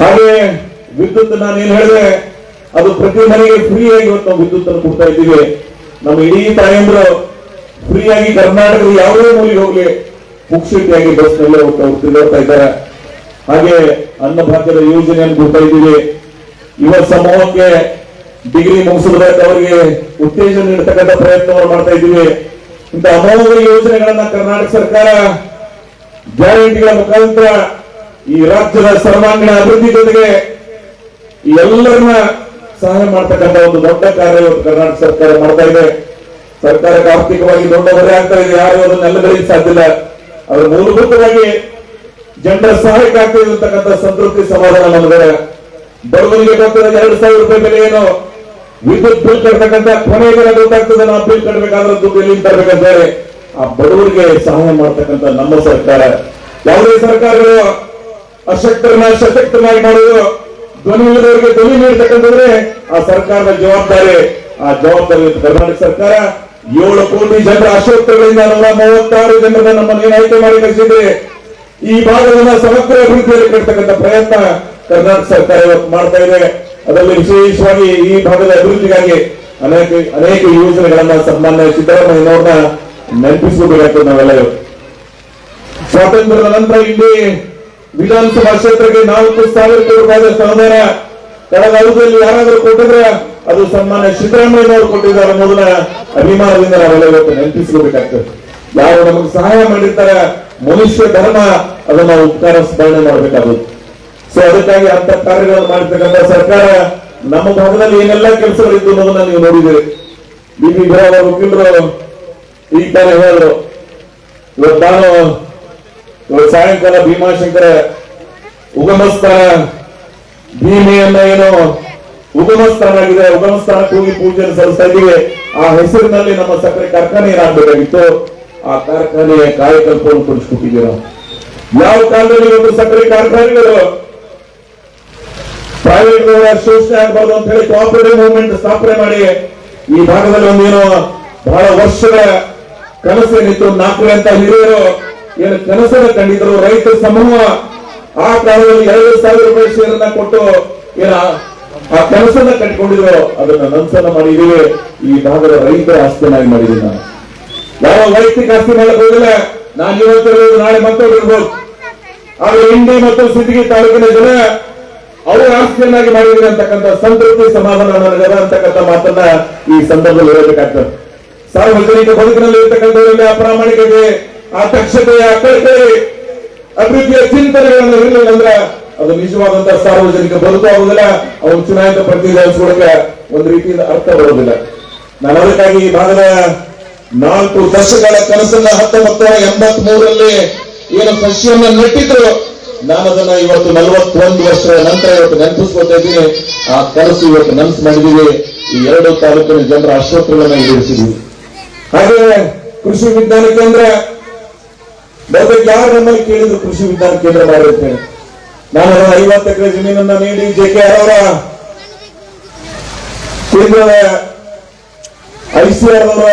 ಹಾಗೆ ವಿದ್ಯುತ್ ನಾನು ಏನ್ ಹೇಳಿದೆ, ಅದು ಪ್ರತಿ ಮನೆಗೆ ಫ್ರೀ ಆಗಿ ಇವತ್ತು ನಾವು ವಿದ್ಯುತ್ ಅನ್ನು ಕೊಡ್ತಾ ಇದ್ದೀವಿ. ನಮ್ಮ ಇಡೀ ತಾಯಂದ್ರು ಫ್ರೀ ಆಗಿ ಕರ್ನಾಟಕದ ಯಾವುದೇ ಮೂಲೆಗೆ ಹೋಗ್ಲಿ ಬಸ್ನಲ್ಲಿ ಹೋಗ್ತಾ ಹೋಗ್ತಾ ಇದ್ದಾರೆ. ಹಾಗೆ ಅನ್ನಭಾಗ್ಯದ ಯೋಜನೆಯನ್ನು ಕೊಡ್ತಾ ಇದ್ದೀವಿ. ಯುವ ಸಮೂಹಕ್ಕೆ ಡಿಗ್ರಿ ಮುಗಿಸಿದ್ರೆ ಅವರಿಗೆ ಉತ್ತೇಜನ ನೀಡತಕ್ಕಂಥ ಪ್ರಯತ್ನವನ್ನು ಮಾಡ್ತಾ ಇದ್ದೀವಿ. ಇಂಥ ಅಮೋಘ ಯೋಜನೆಗಳನ್ನ ಕರ್ನಾಟಕ ಸರ್ಕಾರ ಗ್ಯಾರಂಟಿಗಳ ಮುಖಾಂತರ ಈ ರಾಜ್ಯದ ಸರ್ವಾಂಗೀಣ ಅಭಿವೃದ್ಧಿ ಜೊತೆಗೆ ಎಲ್ಲರನ್ನ ಸಹಾಯ ಮಾಡ್ತಕ್ಕಂಥ ಒಂದು ದೊಡ್ಡ ಕಾರ್ಯ ಕರ್ನಾಟಕ ಸರ್ಕಾರ ಮಾಡ್ತಾ ಇದೆ. ಸರ್ಕಾರಕ್ಕೆ ಆರ್ಥಿಕವಾಗಿ ದೊಡ್ಡ ಹೊರೆ ಆಗ್ತಾ ಇದೆ. ಯಾರು ಅದನ್ನೆಲ್ಲ ಬೆಳೆಯಲು ಸಾಧ್ಯ ಇಲ್ಲ. ಅವರು ಮೂಲಭೂತವಾಗಿ ಜನರ ಸಹಾಯಕ್ಕೆ ಆಗ್ತಾ ಸಂತೃಪ್ತಿ ಸಮಾಧಾನ ನಮಗೆ. ಬಡವನಿಗೆ ಗೊತ್ತಿರೋ ಎರಡು ಸಾವಿರ ರೂಪಾಯಿ ಬೆಲೆ ಏನು? ವಿದ್ಯುತ್ ಬಿಲ್ ಕಟ್ಟತಕ್ಕಂತ ಕೊನೆಗೆ ಗೊತ್ತಾಗ್ತದೆ, ನಾವು ಬಿಲ್ ಕಟ್ಟಬೇಕಾದ್ರೆ ದುಡ್ಡು ಎಲ್ಲಿಂದ ತರಬೇಕಂತಾರೆ ಆ ಬಡವರಿಗೆ ಸಹಾಯ ಮಾಡತಕ್ಕಂತ ನಮ್ಮ ಸರ್ಕಾರ. ಯಾವುದೇ ಸರ್ಕಾರಗಳು ಅಶಕ್ತರನ್ನ ಸಶಕ್ತನಾಗಿ ಮಾಡುವುದು ಧ್ವನಿ ಇಲ್ಲದವರಿಗೆ ಧ್ವನಿ ನೀಡತಕ್ಕಂಥದ್ರೆ ಆ ಸರ್ಕಾರದ ಜವಾಬ್ದಾರಿ. ಆ ಜವಾಬ್ದಾರಿ ಕರ್ನಾಟಕ ಸರ್ಕಾರ ಏಳು ಕೋಟಿ ಜನರ ಆಶೋತ್ತರಗಳಿಂದ ನೂರ ಮೂವತ್ತಾರು ಜನರನ್ನ ನಮ್ಮನ್ನು ಆಯ್ಕೆ ಮಾಡಿ ಕಳಿಸಿದ್ರೆ ಈ ಭಾಗವನ್ನ ಸಮಗ್ರ ಅಭಿವೃದ್ಧಿಯಲ್ಲಿ ಕಟ್ಟತಕ್ಕಂಥ ಪ್ರಯತ್ನ ಕರ್ನಾಟಕ ಸರ್ಕಾರ ಇವತ್ತು ಮಾಡ್ತಾ ಇದೆ. ಅದರಲ್ಲಿ ವಿಶೇಷವಾಗಿ ಈ ಭಾಗದ ಅಭಿವೃದ್ಧಿಗಾಗಿ ಅನೇಕ ಅನೇಕ ಯೋಜನೆಗಳನ್ನ ಸನ್ಮಾನ್ಯ ಸಿದ್ದರಾಮಯ್ಯನವ್ರನ್ನ ನೆನಪಿಸಬೇಕಾಗ್ತದೆ ನಾವೆಲ್ಲ ಸ್ವಾತಂತ್ರ್ಯದ ನಂತರ ಇಲ್ಲಿ ವಿಧಾನಸಭಾ ಕ್ಷೇತ್ರಕ್ಕೆ ನಾಲ್ಕು ಸಾವಿರ ಕೋಟಿ ರೂಪಾಯಿ ಅನುದಾನ, ಕಳೆದ ಅವಧಿಯಲ್ಲಿ ಯಾರಾದರೂ ಕೊಟ್ಟಿದ್ರೆ ಅದು ಸನ್ಮಾನ್ಯ ಸಿದ್ದರಾಮಯ್ಯನವರು ಕೊಟ್ಟಿದ್ದಾರೆ ಅನ್ನೋದನ್ನ ಅಭಿಮಾನದಿಂದ ನಾವೆಲ್ಲ ಇವತ್ತು ನೆನಪಿಸ್ಕೋಬೇಕಾಗ್ತದೆ. ಯಾರು ನಮಗೆ ಸಹಾಯ ಮಾಡಿರ್ತಾರೆ, ಮನುಷ್ಯ ಧರ್ಮ, ಅದನ್ನ ಉಪಕಾರ ಸ್ಮರಣೆ ಮಾಡಬೇಕಾಗುತ್ತೆ ಸೊ ಅದಕ್ಕಾಗಿ ಅಂತ ಕಾರ್ಯಗಳನ್ನು ಮಾಡಿರ್ತಕ್ಕಂಥ ಸರ್ಕಾರ ನಮ್ಮ ಭಾಗದಲ್ಲಿ ಏನೆಲ್ಲ ಕೆಲಸಗಳಿದ್ದು ಅನ್ನೋದನ್ನ ನೀವು ನೋಡಿದಿರಿ ಬಿ ಅವರ ವಕೀಲರು ಈ ಕಾರ್ಯ ಹೇಳಿದ್ರು ಇವತ್ತು ನಾನು ಸಾಯಂಕಾಲ ಭೀಮಾಶಂಕರ ಉಗಮಸ್ಥಾನ ಭೀಮೆಯನ್ನ ಏನು ಉಗಮಸ್ಥಾನ ಆಗಿದೆ ಉಗಮಸ್ಥಾನಕ್ಕೆ ಹೋಗಿ ಪೂಜೆ ಸಲ್ಲಿಸ್ತಾ ಇದ್ದೀವಿ. ಆ ಹೆಸರಿನಲ್ಲಿ ನಮ್ಮ ಸಕ್ಕರೆ ಕಾರ್ಖಾನೆ ಏನಾಗಬೇಕಾಗಿತ್ತು? ಆ ಕಾರ್ಖಾನೆಯ ಕಾರ್ಯಕಲ್ಪವನ್ನು ಕೊಡಿಸ್ಕೊಟ್ಟಿದ್ದೀವಿ ನಾವು ಯಾವ ಕಾಲದಲ್ಲಿ ಇವತ್ತು ಸಕ್ಕರೆ ಕಾರ್ಖಾನೆಗಳು? ಪ್ರೈವೇಟ್ ಶೋಷಣೆ ಆಗಬಾರ್ದು ಅಂತ ಹೇಳಿ ಕೋಆಪರೇಟಿವ್ ಮೂವ್ಮೆಂಟ್ ಸ್ಥಾಪನೆ ಮಾಡಿ ಈ ಭಾಗದಲ್ಲಿ ಒಂದೇನೋ ಬಹಳ ವರ್ಷಗಳ ಕನಸೇನಿತ್ತು ನಾಲ್ಕು ಅಂತ ಹಿರಿಯರು ಏನು ಕನಸನ್ನ ಕಂಡಿದ್ರು. ರೈತ ಸಮೂಹ ಆ ಕಾಲದಲ್ಲಿ ಎರಡು ಸಾವಿರ ರೂಪಾಯಿ ಶೇರನ್ನ ಕೊಟ್ಟು ಏನ ಆ ಕನಸನ್ನ ಕಟ್ಟಿಕೊಂಡಿದ್ರು. ಅದನ್ನ ನನ್ಸನ್ನ ಮಾಡಿದೀವಿ ಈ ಭಾಗದ ರೈತರ ಆಸ್ತಿಯನ್ನಾಗಿ ಮಾಡಿದೀವಿ ನಾನು. ಯಾವ ವೈಯಕ್ತಿಕ ಆಸ್ತಿ ಮಾಡಬಹುದಿಲ್ಲ ನಾನು ಇವತ್ತಿರ್ಬೋದು ನಾಳೆ ಮತ್ತೊಬ್ಬರು ಇರ್ಬೋದು. ಆದ್ರೆ ಇಂಡಿ ಮತ್ತು ಸಿದ್ದಿಗೆ ತಾಲೂಕಿನ ಜನ ಅವರ ಆಸ್ತಿಯನ್ನಾಗಿ ಮಾಡಿದ್ರೆ ಅಂತಕ್ಕಂಥ ಸಂತೃಪ್ತಿ ಸಮಾಧಾನ ನನಗದ ಅಂತಕ್ಕಂಥ ಮಾತನ್ನ ಈ ಸಂದರ್ಭದಲ್ಲಿ ಹೇಳಬೇಕಾಗ್ತದೆ. ಸಾರ್ವಜನಿಕ ಬದುಕಿನಲ್ಲಿ ಇರ್ತಕ್ಕಂಥವರಲ್ಲಿ ಅಪ್ರಾಮಾಣಿಕತೆ ಆ ದಕ್ಷತೆ ಆ ಕಳಕಳಿ ಅಭಿವೃದ್ಧಿಯ ಚಿಂತನೆಗಳನ್ನು ಇರಲಿಲ್ಲ ಅಂದ್ರೆ ಅದು ನಿಜವಾದಂತಹ ಸಾರ್ವಜನಿಕ ಬದುಕು ಆಗುವುದಿಲ್ಲ. ಅವರು ಚುನಾಯಿತ ಪ್ರತಿನಿಧಿಸೋದಕ್ಕೆ ಒಂದು ರೀತಿಯಿಂದ ಅರ್ಥ ಬರುವುದಿಲ್ಲ. ನಾನು ಅದಕ್ಕಾಗಿ ಈ ಭಾಗದ ನಾಲ್ಕು ದಶಕಗಳ ಕನಸನ್ನ ಹತ್ತೊಂಬತ್ತು ಎಂಬತ್ ಮೂರರಲ್ಲಿ ಏನು ಸಸ್ಯವನ್ನ ನೆಟ್ಟಿದ್ರು. ನಾನು ಅದನ್ನ ಇವತ್ತು ನಲವತ್ತೊಂದು ವರ್ಷಗಳ ನಂತರ ಇವತ್ತು ನೆನಪಿಸ್ಕೊತಾ ಇದ್ದೀನಿ. ಆ ಕನಸು ಇವತ್ತು ನನಸು ಮಾಡಿದೀವಿ ಈ ಎರಡು ತಾಲೂಕಿನ ಜನರ ಅಶ್ವತ್ಥಗಳನ್ನ ಈಡೇರಿಸಿದೀವಿ ಹಾಗೆ ಕೃಷಿ ವಿಜ್ಞಾನ ಕೇಂದ್ರ, ಬಹುತೇಕ ಯಾರು ನಮ್ಮಲ್ಲಿ ಕೇಳಿದ್ರು ಕೃಷಿ ವಿಜ್ಞಾನ ಕೇಂದ್ರ ಮಾಡಿರ್ತೇನೆ ನಾನು ಐವತ್ತು ಎಕರೆ ಜಮೀನನ್ನ ನೀಡಿ ಜೆ ಕೆ ಅವರ ಕೇಂದ್ರದ ಐಸಿಆರ್ ಅವರ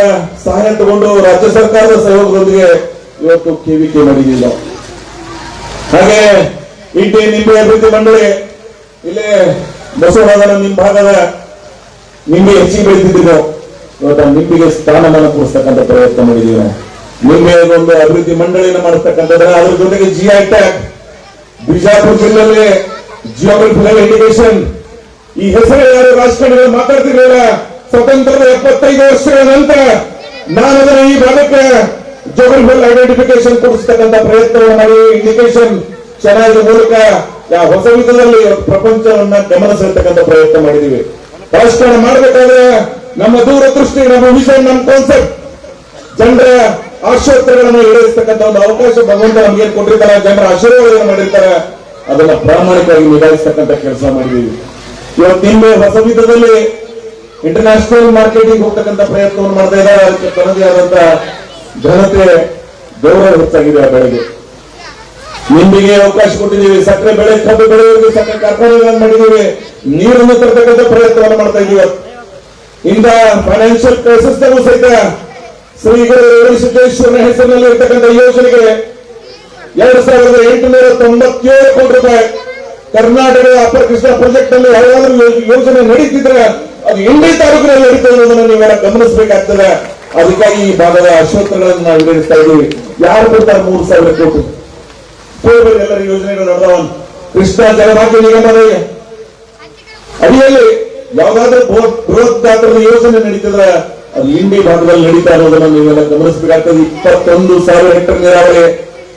ಸಹಾಯ ತಗೊಂಡು ರಾಜ್ಯ ಸರ್ಕಾರದ ಸಹಯೋಗದೊಂದಿಗೆ ಇವತ್ತು ಕೆವಿಕೆ ಮಾಡಿದ್ದೀವಿ ನಾವು. ಹಾಗೆ ಇಂಡಿ ನಿಂಬೆ ಅಭಿವೃದ್ಧಿ ಮಂಡಳಿ, ಇಲ್ಲೇ ಬಸವರಾಜನ ನಿಮ್ಮ ಭಾಗದ ನಿಂಬೆ ಹೆಚ್ಚಿಗೆ ಬೆಳೆದಿದ್ದೀವಿ ಇವತ್ತು ನಿಂಬೆಗೆ ಸ್ಥಾನಮಾನ ಕೊಡಿಸ್ತಕ್ಕಂಥ ಪ್ರಯತ್ನ ಮಾಡಿದ್ದೀವಿ ನಾವು. ನಿಂಬೆ ಒಂದು ಅಭಿವೃದ್ಧಿ ಮಂಡಳಿಯನ್ನು ಮಾಡತಕ್ಕಂಥದ್ರ ಅದ್ರ ಜೊತೆಗೆ ಜಿ ಐ ಟ್ಯಾಕ್ ಬಿಜಾಪುರ ಜಿಲ್ಲೆಯಲ್ಲಿ ಜಿಯೋಗ್ರಫಿಕಲ್ ಎಜುಕೇಶನ್ ಈ ಹೆಸರು ಯಾರು ರಾಜಕಾರಣಿಗಳು ಮಾತಾಡ್ತಿರಲಿಲ್ಲ? ಸ್ವತಂತ್ರದ ಎಪ್ಪತ್ತೈದು ವರ್ಷಗಳ ನಂತರ ನಾನು ಈ ಭಾಗಕ್ಕೆ ಜೋಗ್ರಫಿಕಲ್ ಐಡೆಂಟಿಫಿಕೇಶನ್ ಕೊಡಿಸ್ತಕ್ಕಂಥ ಪ್ರಯತ್ನವನ್ನು ಮಾಡಿ. ಇಂಡಿಕೇಶನ್ ಚೆನ್ನಾಗಿ ಮೂಲಕ ಹೊಸ ವಿಧದಲ್ಲಿ ಪ್ರಪಂಚವನ್ನ ಗಮನ ಪ್ರಯತ್ನ ಮಾಡಿದೀವಿ. ರಾಜಕಾರಣ ಮಾಡಬೇಕಾದ್ರೆ ನಮ್ಮ ದೂರದೃಷ್ಟಿ ನಮ್ಮ ವಿಷನ್ ನಮ್ಮ ಕಾನ್ಸೆಪ್ಟ್ ಜನರ ಆಶೋತ್ತರಗಳನ್ನು ಈಡೇರಿಸ್ತಕ್ಕಂಥ ಒಂದು ಅವಕಾಶ ಭಗವಂತ ನಮ್ಗೆ ಕೊಟ್ಟಿರ್ತಾರೆ ಜನರ ಆಶೀರ್ವಾದವನ್ನು ಮಾಡಿರ್ತಾರೆ, ಅದನ್ನ ಪ್ರಾಮಾಣಿಕವಾಗಿ ನಿಭಾಯಿಸ್ತಕ್ಕಂಥ ಕೆಲಸ ಮಾಡಿದೀವಿ. ಇವತ್ತು ನಿನ್ನೆ ಹೊಸ ವಿಧದಲ್ಲಿ ಇಂಟರ್ನ್ಯಾಷನಲ್ ಮಾರ್ಕೆಟಿಂಗ್ ಹೋಗ್ತಕ್ಕಂಥ ಪ್ರಯತ್ನವನ್ನು ಮಾಡ್ತಾ ಇದ್ದಾರೆ. ಅದಕ್ಕೆ ತನ್ನದೇ ಆದಂತ ಘನತೆ ಗೌರವ ಹೆಚ್ಚಾಗಿದೆ ಆ ಬೆಳೆಗೆ ನಿಮಗೆ ಅವಕಾಶ ಕೊಟ್ಟಿದ್ದೀವಿ, ಸಕ್ಕರೆ ಬೆಳೆ ಕಬ್ಬು ಬೆಳೆಯುವುದು ಸಕ್ಕರೆ ಕಾರ್ಖಾನೆಗಳನ್ನು ಮಾಡಿದ್ದೀವಿ, ನೀರನ್ನು ತರತಕ್ಕಂಥ ಪ್ರಯತ್ನವನ್ನು ಮಾಡ್ತಾ ಇದ್ದೀವಿ. ಇಂದ ಫೈನಾನ್ಷಿಯಲ್ ಕ್ರೈಸಿಸ್ ಸಹಿತ ಶ್ರೀಗಳು ಸಿದ್ದೇಶ್ವರನ ಹೆಸರಿನಲ್ಲಿ ಇರ್ತಕ್ಕಂಥ ಯೋಜನೆಗೆ ಎರಡ್ ಸಾವಿರದ ಎಂಟುನೂರ ತೊಂಬತ್ತೇಳು ಕೋಟಿ ರೂಪಾಯಿ ಕರ್ನಾಟಕದ ಅಪರ ಕೃಷ್ಣ ಪ್ರಾಜೆಕ್ಟ್ನಲ್ಲಿ ಹಲವಾರು ಯೋಜನೆ ನಡೀತಿದ್ರೆ ಅದು ಇಂಡಿ ತಾಲೂಕಿನಲ್ಲಿ ನಡೀತಾ ಇರೋದನ್ನ ನೀವೆಲ್ಲ ಗಮನಿಸಬೇಕಾಗ್ತದೆ ಅದಕ್ಕಾಗಿ ಈ ಭಾಗದ ಅಶ್ವತ್ಥಗಳನ್ನು ನಾವು ಈಡೇರಿಸ್ತಾ ಇದ್ದೀವಿ. ಯಾರು ಕೊಡ್ತಾರೆ ಮೂರು ಸಾವಿರ ಕೋಟಿ? ಪೂರ್ವದಲ್ಲಿ ಎಲ್ಲರ ಯೋಜನೆಗಳು ನಡೆದವ ಕೃಷ್ಣ ಜಲಭಾಗ್ಯ ನಿಗಮದ ಅಡಿಯಲ್ಲಿ ಯಾವ್ದಾದ್ರೂ ಬೃಹತ್ ಗಾತ್ರದ ಯೋಜನೆ ನಡೀತಿದ್ರೆ ಅದು ಇಂಡಿ ಭಾಗದಲ್ಲಿ ನಡೀತಾ ಇರೋದನ್ನ ನೀವೆಲ್ಲ ಗಮನಿಸಬೇಕಾಗ್ತದೆ. ಇಪ್ಪತ್ತೊಂದು ಸಾವಿರ ಹೆಕ್ಟರ್ ನೀರಾವರಿ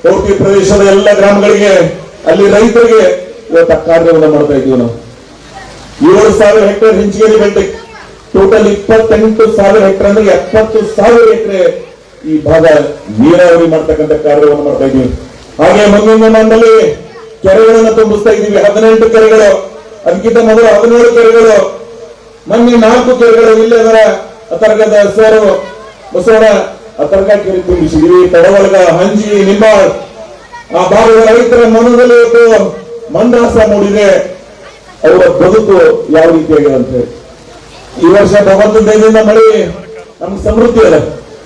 ಕೋಟಿ ಪ್ರದೇಶದ ಎಲ್ಲ ಗ್ರಾಮಗಳಿಗೆ, ಅಲ್ಲಿ ರೈತರಿಗೆ ಇವತ್ತು ಕಾರ್ಯವನ್ನು ಮಾಡ್ತಾ ಇದ್ದೀವಿ ನಾವು. ಏಳು ಸಾವಿರ ಹೆಕ್ಟೇರ್ ಹಿಂಚಿಗೆ ಬೆಟ್ಟೆ ಟೋಟಲ್ ಇಪ್ಪತ್ತೆಂಟು ಸಾವಿರ ಎಕರೆ ಅಂದ್ರೆ ಎಪ್ಪತ್ತು ಸಾವಿರ ಎಕರೆ ಈ ಭಾಗ ನೀರಾವರಿ ಮಾಡ್ತಕ್ಕಂಥ ಕಾರ್ಯವನ್ನು ಮಾಡ್ತಾ ಇದ್ದೀವಿ. ಹಾಗೆ ಮುಂದಿನ ನಮ್ಮಲ್ಲಿ ಕೆರೆಗಳನ್ನು ತುಂಬಿಸ್ತಾ ಇದ್ದೀವಿ. ಹದಿನೆಂಟು ಕೆರೆಗಳು. ಅದಕ್ಕಿಂತ ಮೊದಲು ಹದಿನೇಳು ಕೆರೆಗಳು. ಮೊನ್ನೆ ನಾಲ್ಕು ಕೆರೆಗಳು ಇಲ್ಲೇ ಅದರ ಅತರ್ಗದ ಸೇರು ಬಸವಣ ಅತರ್ಗ ಕೆರೆ ತುಂಬಿಸಿದ್ವಿ ತಡವಲ್ಗ ಹಂಜಿ ನಿಂಬಾಳ್. ಆ ಭಾಗದ ರೈತರ ಮನದಲ್ಲಿ ಮಂದಾಸ ಮೂಡಿದೆ. ಅವರ ಬದುಕು ಯಾವ ರೀತಿಯಾಗಿದೆ ಅಂತ ಹೇಳಿ. ಈ ವರ್ಷ ಭಗವಂತನ ದಯದಿಂದ ಮಳೆ ನಮ್ಗೆ ಸಮೃದ್ಧಿ ಅದ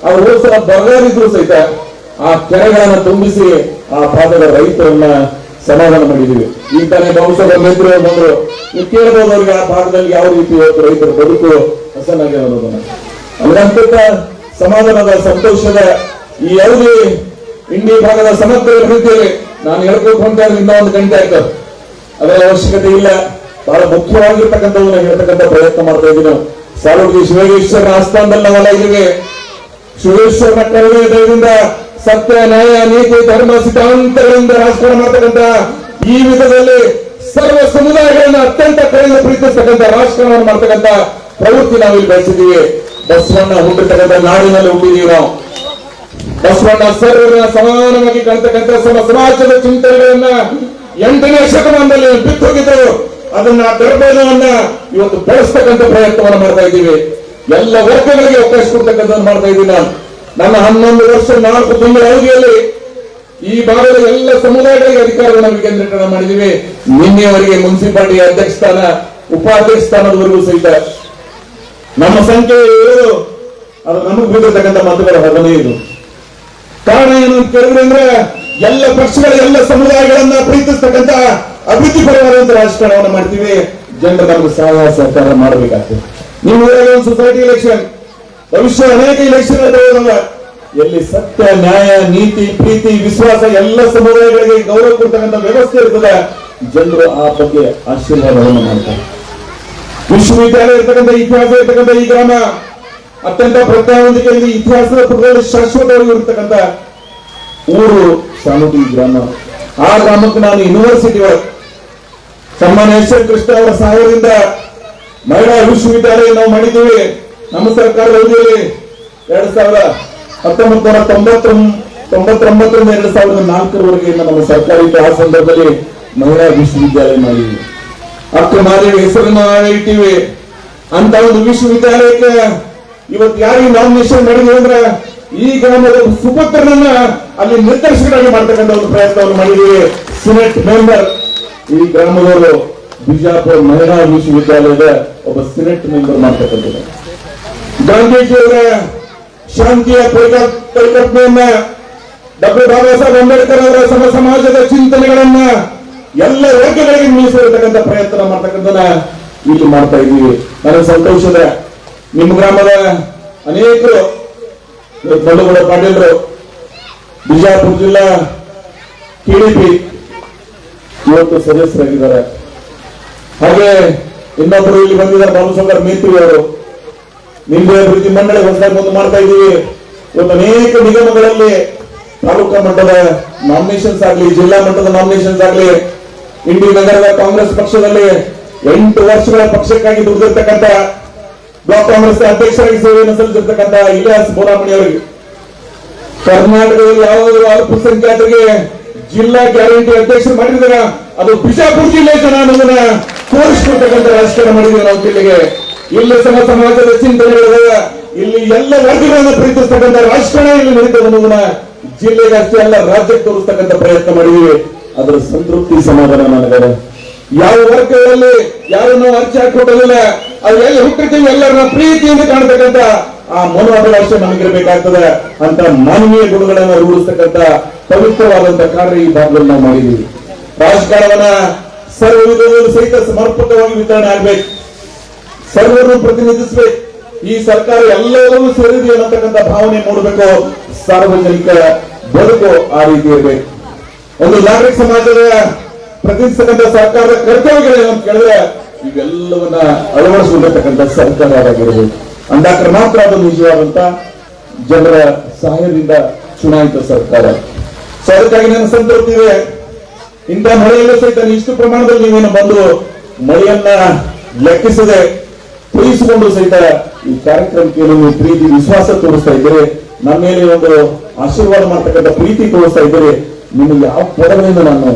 ಆ ಹೋದ ಸಲ ಬರಗಾಲಿದ್ರು ಸಹಿತ ಆ ಕೆರೆಗಳನ್ನ ತುಂಬಿಸಿ ಆ ಭಾಗದ ರೈತರನ್ನ ಸಮಾಧಾನ ಮಾಡಿದೀವಿ ಈ ತಾನೇ ಬಹುಶಃ ಬಂದಿದ್ರು ಬಂದ್ರು. ನೀವು ಕೇಳಬಹುದು ಅವ್ರಿಗೆ ಆ ಭಾಗದಲ್ಲಿ ಯಾವ ರೀತಿ ಇವತ್ತು ರೈತರ ಬದುಕು ಹಸನಾಗಿ ಅನ್ನೋದನ್ನ. ಅದರಂತ ಸಮಾಧಾನದ ಸಂತೋಷದ ಈ ಯಾವುದೇ ಇಂಡಿ ಭಾಗದ ಸಮಗ್ರ ಅಭಿವೃದ್ಧಿಯಲ್ಲಿ ನಾನು ಹೇಳ್ಬೇಕು ಅಂತ ಇನ್ನೂ ಒಂದು ಗಂಟೆ ಆಯ್ತು. ಅದರ ಅವಶ್ಯಕತೆ ಇಲ್ಲ. ಬಹಳ ಮುಖ್ಯವಾಗಿರ್ತಕ್ಕಂಥವನ್ನ ಹೇಳ್ತಕ್ಕಂಥ ಪ್ರಯತ್ನ ಮಾಡ್ತಾ ಇದ್ದೀವಿ ಸಾಲುಗಿ ಶಿವಗೇಶ್ವರನ ಆಸ್ಥಾನದಲ್ಲಿ ನಾವೆಲ್ಲ ಇದ್ದೀವಿ ಶಿವೇಶ್ವರನ ಕರುಣೆ ದಯದಿಂದ ಸತ್ಯ, ನ್ಯಾಯ, ನೀತಿ, ಧರ್ಮ, ಸಿದ್ಧಾಂತಗಳಿಂದ ರಾಜಕಾರಣ ಮಾಡ್ತಕ್ಕಂಥ ಈ ವಿಧದಲ್ಲಿ ಸರ್ವ ಸಮುದಾಯಗಳನ್ನ ಅತ್ಯಂತ ಕಡೆಯಿಂದ ಪ್ರೀತಿಸ್ತಕ್ಕಂಥ ರಾಜಕಾರಣವನ್ನು ಮಾಡ್ತಕ್ಕಂಥ ಪ್ರವೃತ್ತಿ ನಾವು ಇಲ್ಲಿ ಬೆಳೆಸಿದ್ದೀವಿ. ಬಸವಣ್ಣ ಹುಟ್ಟಿರ್ತಕ್ಕಂಥ ನಾಡಿನಲ್ಲಿ ಹುಟ್ಟಿದೀವಿ ನಾವು. ಬಸವಣ್ಣ ಸರ್ವರನ್ನ ಸಮಾನವಾಗಿ ಕಾಣ್ತಕ್ಕಂಥ ಸಮ ಸಮಾಜದ ಚಿಂತನೆಗಳನ್ನ ಎಂಟನೇ ಶತಮಾನದಲ್ಲಿ ಬಿತ್ತೋಗಿದ್ದರು ಅದನ್ನ ಗರ್ಭವನ್ನ ಇವತ್ತು ಬೆಳೆಸ್ತಕ್ಕಂಥ ಪ್ರಯತ್ನವನ್ನು ಮಾಡ್ತಾ ಇದ್ದೀವಿ. ಎಲ್ಲ ವರ್ಗಗಳಿಗೆ ಅವಕಾಶ ಕೊಡ್ತಕ್ಕಂಥದ್ದು ಮಾಡ್ತಾ ಇದ್ದೀನಿ ನಾನು. ನನ್ನ ಹನ್ನೊಂದು ವರ್ಷ, ನಾಲ್ಕು ತಿಂಗಳ ಅವಧಿಯಲ್ಲಿ ಈ ಭಾಗದ ಎಲ್ಲ ಸಮುದಾಯಗಳಿಗೆ ಅಧಿಕಾರವನ್ನು ವಿಕೇಂದ್ರೀಕರಣ ಮಾಡಿದ್ದೀವಿ. ನಿನ್ನೆವರೆಗೆ ಮುನ್ಸಿಪಾಲಿಟಿ ಅಧ್ಯಕ್ಷ ಸ್ಥಾನ, ಉಪಾಧ್ಯಕ್ಷ ಸ್ಥಾನದವರೆಗೂ ಸಹಿತ. ನಮ್ಮ ಸಂಖ್ಯೆ ಏಳು. ಅದು ನಮಗೆ ಬಿದ್ದಿರ್ತಕ್ಕಂಥ ಮತಗಳ ಹದಿನೈದು ಕಾರಣ ಏನು ಅಂತ ಕೇಳಿದ್ರೆ, ಎಲ್ಲ ಪಕ್ಷಗಳ ಎಲ್ಲ ಸಮುದಾಯಗಳನ್ನ ಪ್ರೀತಿಸ್ತಕ್ಕಂಥ ಅಭಿವೃದ್ಧಿ ಪರವಾದಂತ ರಾಜಕಾರಣವನ್ನು ಮಾಡ್ತೀವಿ, ಜನರು ನಮ್ಗೆ ಸಹಾಯ ಸಹಕಾರ ಮಾಡಬೇಕಾಗ್ತದೆ. ನೀವು ಊರಲ್ಲಿ ಒಂದು ಸೊಸೈಟಿ ಎಲೆಕ್ಷನ್ ಭವಿಷ್ಯ ಅನೇಕ ಇದಾವಲ್ಲ ಎಲ್ಲಿ ಸತ್ಯ, ನ್ಯಾಯ, ನೀತಿ, ಪ್ರೀತಿ, ವಿಶ್ವಾಸ ಎಲ್ಲ ಸಮುದಾಯಗಳಿಗೆ ಗೌರವ ಕೊಡ್ತಕ್ಕಂಥ ವ್ಯವಸ್ಥೆ ಇರ್ತದೆ, ಜನರು ಆ ಬಗ್ಗೆ ಆಶೀರ್ವಾದವನ್ನು ಮಾಡ್ತಾರೆ. ವಿಶ್ವವಿದ್ಯಾಲಯ ಇರ್ತಕ್ಕಂಥ ಇತಿಹಾಸ ಇರ್ತಕ್ಕಂಥ ಈ ಗ್ರಾಮ, ಅತ್ಯಂತ ಪ್ರಜ್ಞಾವಂತಿಕೆಯಲ್ಲಿ ಇತಿಹಾಸದ ಪುಟದಲ್ಲಿ ಶಾಶ್ವತವಾಗಿ ಇರ್ತಕ್ಕಂಥ ಊರು ಶಾಮಿ ಗ್ರಾಮ. ಆ ಗ್ರಾಮಕ್ಕೆ ನಾನು ಯೂನಿವರ್ಸಿಟಿ ಒಳಗೆ ಸನ್ಮಾನ್ಯ ಎಸ್ ಎನ್ ಕೃಷ್ಣ ಅವರ ಸಹಾಯದಿಂದ ಮಹಿಳಾ ವಿಶ್ವವಿದ್ಯಾಲಯ ನಾವು ಮಾಡಿದ್ದೀವಿ. ನಮ್ಮ ಸರ್ಕಾರದ ಅವಧಿಯಲ್ಲಿ ಎರಡ್ ಸಾವಿರ ಹತ್ತೊಂಬತ್ತು ತೊಂಬತ್ತೊಂ, ತೊಂಬತ್ತೊಂಬತ್ತರಿಂದ ಎರಡ್ ಸಾವಿರದ ನಾಲ್ಕರವರೆಗೆ ನಮ್ಮ ಸರ್ಕಾರ ಇತ್ತು ಆ ಸಂದರ್ಭದಲ್ಲಿ ಮಹಿಳಾ ವಿಶ್ವವಿದ್ಯಾಲಯ ಮಾಡಿದ್ವಿ ಅಕ್ಕ ಮಾದೇವಿ ಹೆಸರನ್ನ ಇಟ್ಟಿವಿ. ಅಂತ ಒಂದು ವಿಶ್ವವಿದ್ಯಾಲಯಕ್ಕೆ ಇವತ್ತು ಯಾರಿಗೆ ನಾಮಿನೇಷನ್ ಮಾಡಿದ್ವಿ ಅಂದ್ರೆ ಈ ಗ್ರಾಮದ ಸುಪುತ್ರನನ್ನ ಅಲ್ಲಿ ನಿರ್ದೇಶಕರಾಗಿ ಮಾಡ್ತಕ್ಕಂಥ ಒಂದು ಪ್ರಯತ್ನವನ್ನು ಮಾಡಿದ್ದೀವಿ. ಸಿನೆಟ್ ಮೆಂಬರ್ ಈ ಗ್ರಾಮದವರು ಬಿಜಾಪುರ ಮಹಿಳಾ ವಿಶ್ವವಿದ್ಯಾಲಯದ ಒಬ್ಬ ಸಿನೆಟ್ ಮೆಂಬರ್ ಮಾಡ್ತಕ್ಕಂಥದ್ದು. ಗಾಂಧೀಜಿಯವರ ಶಾಂತಿಯ ಪರಿಕಲ್- ಪರಿಕಲ್ಪನೆಯನ್ನ ಡಾಕ್ಟರ್ ಬಾಬಾ ಸಾಹೇಬ್ ಅಂಬೇಡ್ಕರ್ ಅವರ ಸಮ ಸಮಾಜದ ಚಿಂತನೆಗಳನ್ನ ಎಲ್ಲ ವರ್ಗಗಳಿಗೆ ಮೀಸಲಿರತಕ್ಕಂಥ ಪ್ರಯತ್ನ ಮಾಡ್ತಕ್ಕಂಥದ್ದ ಇಲ್ಲಿ ಮಾಡ್ತಾ ಇದ್ದೀವಿ. ನನಗೆ ಸಂತೋಷದ ನಿಮ್ಮ ಗ್ರಾಮದ ಅನೇಕರು ಮಲ್ಲುಗೌಡ ಪಾಟೀಲರು ಬಿಜಾಪುರ ಜಿಲ್ಲಾ ಕೆಡಿಪಿ ಇವತ್ತು ಸದಸ್ಯರಾಗಿದ್ದಾರೆ. ಹಾಗೆ ಇನ್ನೊಬ್ರು ಇಲ್ಲಿ ಬಂದಿದ್ದಾರೆ, ಬಾಲಶಂಕರ್ ಮೇತ್ರಿ ಅವರು. ನಿಂಬೆ ಅಭಿವೃದ್ಧಿ ಮಂಡಳಿ ಹೊಸದಾಗಿ ಒಂದು ಮಾಡ್ತಾ ಇದ್ದೀವಿ. ಇವತ್ತು ಅನೇಕ ನಿಗಮಗಳಲ್ಲಿ ತಾಲೂಕಾ ಮಟ್ಟದ ನಾಮಿನೇಷನ್ಸ್ ಆಗಲಿ, ಜಿಲ್ಲಾ ಮಟ್ಟದ ನಾಮಿನೇಷನ್ಸ್ ಆಗಲಿ, ಇಂಡಿ ನಗರದ ಕಾಂಗ್ರೆಸ್ ಪಕ್ಷದಲ್ಲಿ ಎಂಟು ವರ್ಷಗಳ ಪಕ್ಷಕ್ಕಾಗಿ ದುಡಿದಿರ್ತಕ್ಕಂಥ ಬ್ಲಾಕ್ ಕಾಂಗ್ರೆಸ್ ಅಧ್ಯಕ್ಷರಾಗಿ ಸೇವೆಯನ್ನು ಸಲ್ಲಿಸಿರ್ತಕ್ಕಂಥ ಇಲಿಯಾಸ್ ಬೋರಾಮಣಿ ಅವರಿಗೆ. ಕರ್ನಾಟಕದಲ್ಲಿ ಯಾವ ಅಲ್ಪಸಂಖ್ಯಾತರಿಗೆ ಜಿಲ್ಲಾ ಗ್ಯಾರಂಟಿ ಅಧ್ಯಕ್ಷರು ಮಾಡಿದ್ರೆ ಅದು ಬಿಜಾಪುರ ಜಿಲ್ಲೆ ಜನ ನಮ್ಮನ್ನ ತೋರಿಸ್ಕೊಳ್ತಕ್ಕಂಥ ರಾಜಕಾರಣ ಮಾಡಿದ್ದೀವಿ ನಾವು ಜಿಲ್ಲೆಗೆ. ಇಲ್ಲಿ ಸಮ ಸಮಾಜದ ಚಿಂತನೆಗಳಿದೆ ಇಲ್ಲಿ ಎಲ್ಲ ವರ್ಗಗಳನ್ನು ಪ್ರೀತಿಸ್ತಕ್ಕಂಥ ರಾಜಕಾರಣ ಇಲ್ಲಿ ನಡೀತದೆ ಅನ್ನೋದನ್ನ ಜಿಲ್ಲೆಗೆ ಅಷ್ಟೇ ಅಲ್ಲ, ರಾಜ್ಯಕ್ಕೆ ತೋರಿಸ್ತಕ್ಕಂಥ ಪ್ರಯತ್ನ ಮಾಡಿದೀವಿ. ಅದರ ಸಂತೃಪ್ತಿ ಸಮಾಧಾನ ನನಗದ ಯಾವ ವರ್ಗಗಳಲ್ಲಿ ಯಾರನ್ನು ಅರ್ಜಿ ಹಾಕೊಡೋದಿಲ್ಲ ಅದು ಎಲ್ಲಿ ಹುಟ್ಟಿರ್ತೀವಿ ಎಲ್ಲರನ್ನ ಪ್ರೀತಿಯಿಂದ ಕಾಣ್ತಕ್ಕಂಥ ಆ ಮನೋಭಿಲಾಷೆ ನಮಗಿರ್ಬೇಕಾಗ್ತದೆ ಅಂತ ಮಾನವೀಯ ಗುಣಗಳನ್ನ ರೂಢಿಸ್ತಕ್ಕಂಥ ಪವಿತ್ರವಾದಂತ ಕಾರ್ಯ ಈ ಭಾಗದಲ್ಲಿ ನಾವು ಮಾಡಿದ್ದೀವಿ. ರಾಜಕಾರಣವನ್ನ ಸರ್ವ ಸಹಿತ ಸಮರ್ಪಕವಾಗಿ ವಿತರಣೆ ಆಗ್ಬೇಕು. ಸರ್ವರನ್ನು ಪ್ರತಿನಿಧಿಸಬೇಕು. ಈ ಸರ್ಕಾರ ಎಲ್ಲವೂ ಸೇರಿದೆ ಅನ್ನತಕ್ಕಂತ ಭಾವನೆ ಮೂಡಬೇಕು. ಸಾರ್ವಜನಿಕ ಬದುಕು ಆ ರೀತಿ ಇರಬೇಕು. ಒಂದು ನಾಗರಿಕ ಸಮಾಜದ ಪ್ರತಿನಿಧಿಸತಕ್ಕಂಥ ಸರ್ಕಾರದ ಕರ್ತವ್ಯಗಳೇನು ಅಂತ ಕೇಳಿದ್ರೆ ಇವೆಲ್ಲವನ್ನ ಅಳವಡಿಸಿಕೊಂಡಿರ್ತಕ್ಕಂಥ ಸರ್ಕಾರ ಆಗಿರಬೇಕು ಅಂದಾಕ್ರೆ ಮಾತ್ರ ನಿಜವಾದಂತ ಜನರ ಸಹಾಯದಿಂದ ಚುನಾಯಿತ ಸರ್ಕಾರ. ಸೊ ಅದಕ್ಕಾಗಿ ನನ್ನ ಸಂತೃಪ್ತಿ ಇದೆ. ಇಂಥ ಮಳೆಯಲ್ಲೂ ಸಹಿತ ಇಷ್ಟು ಪ್ರಮಾಣದಲ್ಲಿ ನೀವೇನು ಬಂದು ಮಳೆಯನ್ನ ಲೆಕ್ಕಿಸದೆ ಪ್ರೀತಿಸಿಕೊಂಡು ಸಹಿತ ಈ ಕಾರ್ಯಕ್ರಮಕ್ಕೆ ನೀವು ಪ್ರೀತಿ, ವಿಶ್ವಾಸ ತೋರಿಸ್ತಾ ಇದ್ದೀರಿ, ನಮ್ಮ ಮೇಲೆ ಒಂದು ಆಶೀರ್ವಾದ ಮಾಡ್ತಕ್ಕಂಥ ಪ್ರೀತಿ ತೋರಿಸ್ತಾ ಇದ್ದೀರಿ, ನಿಮಗೆ ಯಾವ ಪದಗಳಿಂದ ನಾನು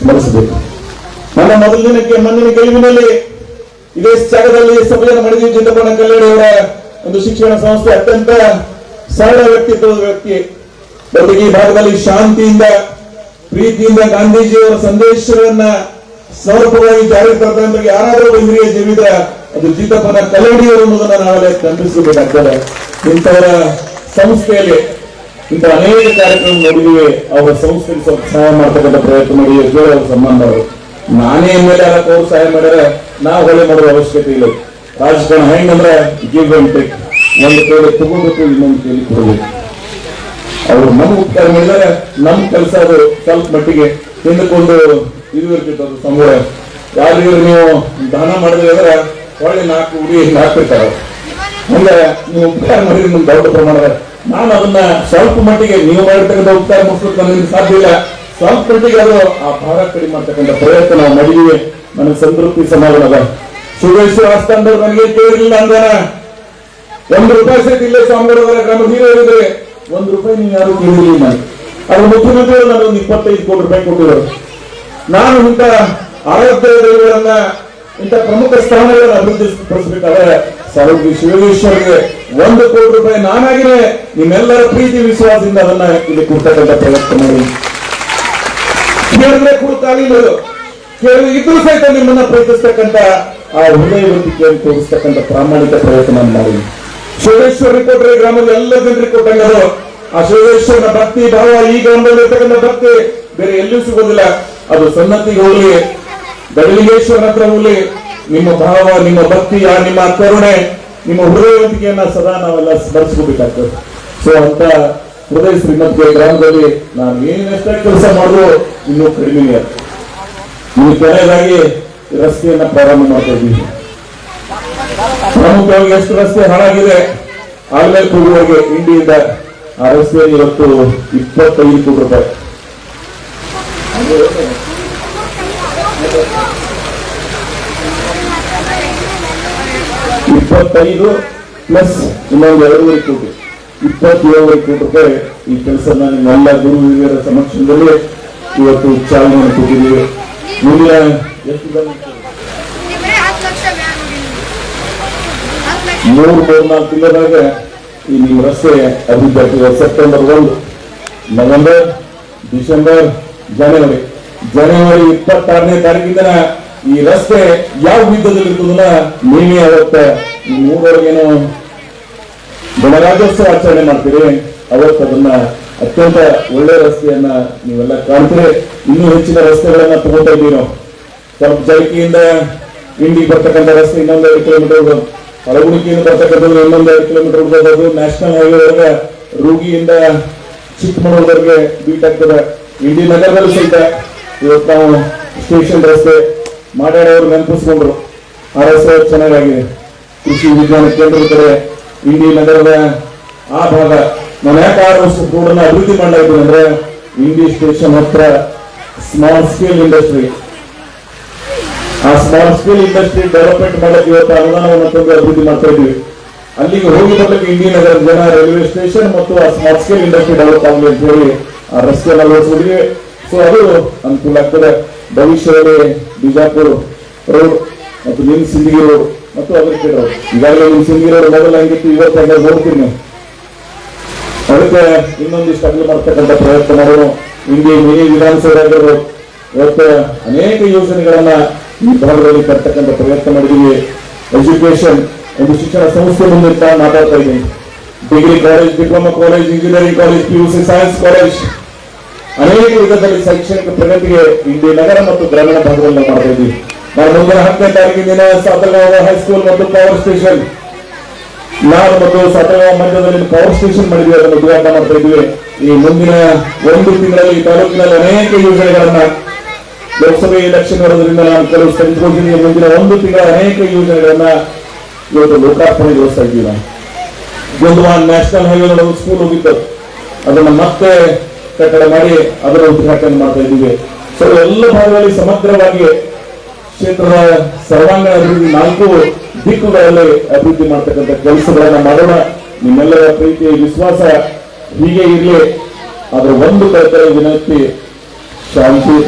ಸ್ಮರಿಸಬೇಕು. ನನ್ನ ಮೊದಲ ದಿನಕ್ಕೆ ಮಣ್ಣಿನ ಗೆಲುವಿನಲ್ಲಿ ಇದೇ ಜಾಗದಲ್ಲಿ ಸಭೆಯನ್ನು ಮಾಡಿದ್ವಿ ಚಿಂತಪಣ್ಣ ಕಲ್ಲೇಡಿಯವರ ಒಂದು ಶಿಕ್ಷಣ ಸಂಸ್ಥೆ, ಅತ್ಯಂತ ಸರಳ ವ್ಯಕ್ತಿತ್ವದ ವ್ಯಕ್ತಿ. ಈ ಭಾಗದಲ್ಲಿ ಶಾಂತಿಯಿಂದ, ಪ್ರೀತಿಯಿಂದ ಗಾಂಧೀಜಿಯವರ ಸಂದೇಶಗಳನ್ನ ಸಮರ್ಪಕವಾಗಿ ಜಾರಿಗೆ ತರ್ತಕ್ಕಂಥ ಯಾರಾದರೂ ಹಿರಿಯ ಜೀವಿದ ಅದು ಜಿತಪ್ಪನ ಕಲ್ಲಡಿಯವರು ಅನ್ನೋದನ್ನ ನಾವೇ ಖಂಡಿಸಬೇಕಾಗ್ತದೆ. ಇಂಥವರ ಸಂಸ್ಥೆಯಲ್ಲಿ ಇಂಥ ಅನೇಕ ಕಾರ್ಯಕ್ರಮ ನೋಡಿದಿವೆ. ಅವರ ಸಂಸ್ಥೆಗೆ ಸಹಾಯ ಮಾಡ್ತಕ್ಕಂಥ ಪ್ರಯತ್ನ ಮಾಡಿ ಸಂಬಂಧ ನಾನೇ ಎಂ ಎಲ್ ಸಹಾಯ ಮಾಡಿದ್ರೆ ನಾವು ಹೊಳೆ ಮಾಡುವ ಅವಶ್ಯಕತೆ ಇಲ್ಲ. ರಾಜಕಾರಣ ಹೆಂಗಂದ್ರೆ ಗಿವ್ ಅಂಡ್ ಟೇಕ್ ಒಂದು ಕೈಲಿ ತಗೋಬೇಕು ಇನ್ನೊಂದು ಕೈಲಿ ಕೊಡಬೇಕು. ಅವರು ನಮ್ಮ ಉತ್ತರ ಮಾಡಿದರೆ ನಮ್ಮ ಕೆಲಸ ಅದು ಸ್ವಲ್ಪ ಮಟ್ಟಿಗೆ ತಿಂದುಕೊಂಡು ಇದು ಇರ್ತಿತ್ತು ಅದು ಸಂಬಳ ಯಾರಿಗೂ ನೀವು ದಾನ ಮಾಡಿದ್ರೆ ಅಂದ್ರೆ ಒಳ್ಳೆ ನಾಲ್ಕು ಉಡಿ ಹಾಕ್ತಿರ್ತಾರೆ ಹಂಗೆ ನೀವು ಉಪಕಾರ ಮಾಡಿದ್ರೆ ನಿಮ್ಗೆ ದೊಡ್ಡ ಪ್ರಮಾಣದ. ನಾನು ಅದನ್ನ ಸ್ವಲ್ಪ ಮಟ್ಟಿಗೆ ನೀವು ಮಾಡಿರ್ತಕ್ಕಂಥ ಉಪಕಾರ ಮುಗಿಸ್ಲಿಕ್ಕೆ ನನಗೆ ಸಾಧ್ಯ ಇಲ್ಲ. ಸ್ವಲ್ಪ ಮಟ್ಟಿಗೆ ಅದು ಆ ಭಾರ ಕಡಿಮೆ ಮಾಡ್ತಕ್ಕಂಥ ಪ್ರಯತ್ನ ನಾವು ಮಾಡಿದೀವಿ ನನಗೆ ಸಂತೃಪ್ತಿ ಸಮಾಧಾನ. ಅದ ಸುರೇಶ್ವರ ಆಸ್ಥಾನದವ್ರು ನನಗೆ ಕೇಳಿಲ್ಲ ಅಂದಾನ. ಒಂದು ರೂಪಾಯಿ ಸಹಿತ ಇಲ್ಲೇ ಸ್ವಾಮಿಗಳವರ ಗ್ರಾಮ ಹೇಳಿದ್ರೆ ಒಂದು ರೂಪಾಯಿ ನೀವು ಯಾರು ಕೇಳಿರಲಿಲ್ಲ ನನಗೆ ಅದು ಮುಖ್ಯಮಂತ್ರಿಗಳು ನನಗೆ ಒಂದು ಇಪ್ಪತ್ತೈದು ಕೋಟಿ ರೂಪಾಯಿ ಕೊಟ್ಟಿದ್ದಾರೆ ನಾನು ಇಂಥ ಆರೋಗ್ಯ ದೈವಗಳನ್ನ, ಇಂಥ ಪ್ರಮುಖ ಸ್ಥಾನಗಳನ್ನು ಅಭಿವೃದ್ಧಿ ಪಡಿಸಬೇಕಾದ್ರೆ ಸರ್ವ ಶಿವೇಶ್ವರಿಗೆ ಒಂದು ಕೋಟಿ ರೂಪಾಯಿ ನಾನಾಗಿನೇ ನಿಮ್ಮೆಲ್ಲರ ಪ್ರೀತಿ, ವಿಶ್ವಾಸದಿಂದ ಅದನ್ನ ಇಲ್ಲಿ ಕೊಡ್ತಕ್ಕಂಥ ಪ್ರಯತ್ನ ಮಾಡಿ. ಕೇಳಿದ್ರೆ ಕೊಡ್ತಾಗಿಲ್ಲ ಕೇಳಿದ್ರೆ ಇದ್ರೂ ಸಹಿತ ನಿಮ್ಮನ್ನ ಪ್ರೀತಿಸ್ತಕ್ಕಂಥ, ಆ ಹೃದಯವಂತಿಕೆಯನ್ನು ತೋರಿಸ್ತಕ್ಕಂಥ ಪ್ರಾಮಾಣಿಕ ಪ್ರಯತ್ನ ನಾನು ಮಾಡಿದ್ದೀನಿ ರಿಪೋರ್ಟರ್ ಗ್ರಾಮದ ಎಲ್ಲ ಜನರಿಗೆ ಕೊಟ್ಟಂಗದು ಆ ಶಿವೇಶ್ವರನ ಭಕ್ತಿ ಭಾವ ಈ ಗ್ರಾಮದಲ್ಲಿ ಇರ್ತಕ್ಕಂಥ ಭಕ್ತಿ ಬೇರೆ ಎಲ್ಲೂ ಸಿಗೋದಿಲ್ಲ. ಅದು ಸನ್ನತಿಗೆ ಹೋಗ್ಲಿ ಹತ್ರ ಹೋಗ್ಲಿ. ನಿಮ್ಮ ಭಾವ, ನಿಮ್ಮ ಭಕ್ತಿ ನಿಮ್ಮ ಕರುಣೆ, ನಿಮ್ಮ ಹೃದಯವಂತಿಕೆಯನ್ನ ಸದಾ ನಾವೆಲ್ಲ ಸ್ಮರಿಸ್ಕೋಬೇಕಾಗ್ತದೆ. ಸೊ ಅಂತ ಹೃದಯ ಶ್ರೀಮಂತಿಕೆ ಗ್ರಾಮದಲ್ಲಿ ನಾನು ಏನೆಷ್ಟೇ ಕೆಲಸ ಮಾಡಿದ್ರು ಇನ್ನೂ ಕಡಿಮೆ ಆಗ್ತದೆ. ನೀವು ಕೊನೆಯದಾಗಿ ರಸ್ತೆಯನ್ನ ಪ್ರಾರಂಭ ಮಾಡ್ತಾ ಪ್ರಮುಖವಾಗಿ ಎಷ್ಟು ರಸ್ತೆ ಹಾಳಾಗಿದೆ ಆಮೇಲೆ ಕೂಗುವವರೆಗೆ ಇಂಡಿಯಿಂದ ಆ ರಸ್ತೆಯಲ್ಲಿ ಇವತ್ತು ಇಪ್ಪತ್ತೈದು ಕೋಟಿ ರೂಪಾಯಿ. ಇಪ್ಪತ್ತೈದು ಪ್ಲಸ್ ಇನ್ನೊಂದು ಎರಡೂವರೆ ಕೋಟಿ. ಇಪ್ಪತ್ತೇಳುವರೆ ಕೋಟಿ ರೂಪಾಯಿ ಈ ಕೆಲಸ ನಾನು ಎಲ್ಲ ಗುರು ಹಿರಿಯರ ಸಮಕ್ಷಮದಲ್ಲಿ ಇವತ್ತು ಚಾಲನೆ ಕೊಟ್ಟಿದ್ದೀವಿ ಲಕ್ಷ ಮೂರು ಮೂರ್ನಾಲ್ಕು ತಿಂಗಳಾಗ ಈ ನಿಮ್ಮ ರಸ್ತೆ ಅಭಿವೃದ್ಧಿ ಆಗ್ತದೆ. ಸೆಪ್ಟೆಂಬರ್ ಒಂದು, ನವೆಂಬರ್, ಡಿಸೆಂಬರ್, ಜನವರಿ. ಜನವರಿ ಇಪ್ಪತ್ತಾರನೇ ತಾರೀಕಿಂದ ಈ ರಸ್ತೆ ಯಾವ ವಿಧದಲ್ಲಿ ಇರ್ತದಲ್ಲ ನೀವೇ ಅವತ್ತ ಈ ಮೂರವರೆಗೇನು ಗಣರಾಜ್ಯೋತ್ಸವ ಆಚರಣೆ ಮಾಡ್ತೀರಿ, ಅವತ್ತು ಅದನ್ನ ಅತ್ಯಂತ ಒಳ್ಳೆ ರಸ್ತೆಯನ್ನ ನೀವೆಲ್ಲ ಕಾಣ್ತೀರಿ. ಇನ್ನೂ ಹೆಚ್ಚಿನ ರಸ್ತೆಗಳನ್ನ ತಗೋತಾ ಇದ್ದೀವಿ ನಾವು ಸ್ವಲ್ಪ ಜೈಕಿಯಿಂದ ಇಂಡಿ ಬರ್ತಕ್ಕಂಥ ರಸ್ತೆ ಇನ್ನೊಂದು ಎರಡು ಕಿಲೋಮೀಟರ್ ಹಳಗುಣಿಕೆಯಿಂದ ಬರ್ತಕ್ಕಂಥದ್ದು ಇನ್ನೊಂದು ಎರಡು ಕಿಲೋಮೀಟರ್ ಹೋಗೋದು ನ್ಯಾಷನಲ್ ಹೈವೇ ರೂಗಿಯಿಂದ ಚಿಕ್ಕಮಗಳೂರ್ವರೆಗೆ ಬೀಟ್ ಆಗ್ತದೆ. ಇಂಡಿ ನಗರದಲ್ಲಿ ಸಹಿತ ಇವತ್ತು ನಾವು ಸ್ಟೇಷನ್ ರಸ್ತೆ ಮಾಡ್ಯಾಡವರು ನೆನಪಿಸ್ಕೊಂಡ್ರು. ಆ ರಸ್ತೆ ಚೆನ್ನಾಗಿದೆ ಕೃಷಿ ವಿಜ್ಞಾನ ಕೇಂದ್ರದ ಕಡೆ ಇಂಡಿ ನಗರದ ಆ ಭಾಗ ನಾನು ಯಾಕೆ ಆರು ಅಭಿವೃದ್ಧಿ ಮಾಡಲಾಗಿದೆ ಅಂದ್ರೆ ಇಂಗ್ಲಿಷ್ ಸ್ಟೇಷನ್ ಹತ್ರ ಸ್ಮಾಲ್ ಸ್ಕೇಲ್ ಇಂಡಸ್ಟ್ರಿ ಆ ಸ್ಮಾಲ್ ಸ್ಕೇಲ್ ಇಂಡಸ್ಟ್ರಿ ಡೆವಲಪ್ಮೆಂಟ್ ಮಾಡಕ್ಕೆ ಇವತ್ತು ಅನುದಾನವನ್ನು ತಂದು ಅಭಿವೃದ್ಧಿ ಮಾಡ್ತಾ ಇದ್ವಿ ಅಲ್ಲಿಗೆ ಹೋಗಿ ಬರ್ಲಿಕ್ಕೆ ಇಂಡಿಯನ್ ನಗರ ಜನ ರೈಲ್ವೆ ಸ್ಟೇಷನ್ ಮತ್ತು ಆ ಸ್ಮಾಲ್ ಸ್ಕೇಲ್ ಇಂಡಸ್ಟ್ರಿ ಡೆವಲಪ್ ಆಗಲಿ ಅಂತ ಹೇಳಿ ಆ ರಸ್ತೆಯನ್ನು ಅಳವಡಿಸಿದ್ವಿ ಸೊ ಅದು ಅನುಕೂಲ ಆಗ್ತದೆ. ಭವಿಷ್ಯದಲ್ಲಿ ಬಿಜಾಪುರ್ ರೋಡ್ ಮತ್ತು ನಿಮ್ ಸಿಂದಗಿ ರೋಡ್ ಮತ್ತು ಅದರ ರೋಡ್. ಈಗಾಗಲೇ ನಿಮ್ ಸಿಂದಗಿ ರೋಡ್ ಮೊದಲು ಹಂಗಿತ್ತು, ಇವತ್ತು ನೀವು ಅದಕ್ಕೆ ಇನ್ನೊಂದಿಷ್ಟು ಅಗಲ ಮಾಡ್ತಕ್ಕಂಥ ಪ್ರಯತ್ನ ಮಾಡೋಣ ಇಂಡಿ ಮಿನಿ ಆಗಿರ್ಬೋದು ಇವತ್ತು ಅನೇಕ ಯೋಜನೆಗಳನ್ನ ಈ ಭಾಗದಲ್ಲಿ ತರ್ತಕ್ಕಂಥ ಪ್ರಯತ್ನ ಮಾಡಿದೀವಿ ಎಜುಕೇಶನ್ ಒಂದು ಶಿಕ್ಷಣ ಸಂಸ್ಥೆ ಮುಂದೆ ಇಟ್ಟು ನಾನು ಮಾತಾಡ್ತಾ ಇದ್ದೀನಿ. Degree college diploma college engineering college PUC science college ಅನೇಕ ವಿಧದಲ್ಲಿ ಶೈಕ್ಷಣಿಕ ಪ್ರಗತಿಗೆ ಇಲ್ಲಿ ನಗರ ಮತ್ತು ಗ್ರಾಮೀಣ ಭಾಗದಲ್ಲಿ ಮಾಡ್ತಾ ಇದ್ದೀವಿ. ನಾವು ಮುಂದಿನ ಹತ್ತನೇ ತಾರೀಕಿನ ದಿನ ಹೈಸ್ಕೂಲ್ ಮತ್ತು ಪವರ್ ಸ್ಟೇಷನ್ ನಾನು ಮತ್ತು ಸಾತಗಾಂವ ಮಂಡ್ಯದಲ್ಲಿ ಪವರ್ ಸ್ಟೇಷನ್ ಮಾಡಿದ್ವಿ, ಅದನ್ನು ಉದ್ಘಾಟನೆ ಮಾಡ್ತಾ ಇದ್ವಿ ಈ ಮುಂದಿನ ಒಂದು ತಿಂಗಳಲ್ಲಿ ತಾಲೂಕಿನಲ್ಲಿ ಅನೇಕ ಯೋಜನೆಗಳನ್ನ ಲೋಕಸಭೆ ಎಲೆಕ್ಷನ್ ಬರೋದ್ರಿಂದ ನಾನು ಕೆಲವು ಸ್ಥಗಿತಗೊಳಿಸಿದ್ದೀನಿ ಮುಂದಿನ ಒಂದು ತಿಂಗಳ ಅನೇಕ ಯೋಜನೆಗಳನ್ನ ಇವತ್ತು ಲೋಕಾರ್ಪಣೆಗೊಳಿಸ್ತಾ ಇದ್ದೀವಿ. ನಾವು ಒಂದು ನ್ಯಾಷನಲ್ ಹೈವೇ ನಡುವೆ ಸ್ಕೂಲ್ ಹೋಗಿತ್ತು. ಅದನ್ನು ಮತ್ತೆ ಕಟ್ಟಡ ಮಾಡಿ ಅದರ ಉದ್ಘಾಟನೆ ಮಾಡ್ತಾ ಇದ್ದೀವಿ. ಸೊ ಎಲ್ಲ ಭಾಗಗಳಲ್ಲಿ ಸಮಗ್ರವಾಗಿ ಕ್ಷೇತ್ರದ ಸರ್ವಾಂಗ ಅಭಿವೃದ್ಧಿ ನಾಲ್ಕು ದಿಕ್ಕುಗಳಲ್ಲಿ ಅಭಿವೃದ್ಧಿ ಮಾಡ್ತಕ್ಕಂಥ ಕೆಲಸಗಳನ್ನ ಮಾಡೋಣ. ನಿಮ್ಮೆಲ್ಲರ ಪ್ರೀತಿ ವಿಶ್ವಾಸ ಹೀಗೆ ಇರಲಿ. ಅದರ ಒಂದು ಕಳಕಳಿ ವಿನಂತಿ, ಶಾಂತಿ,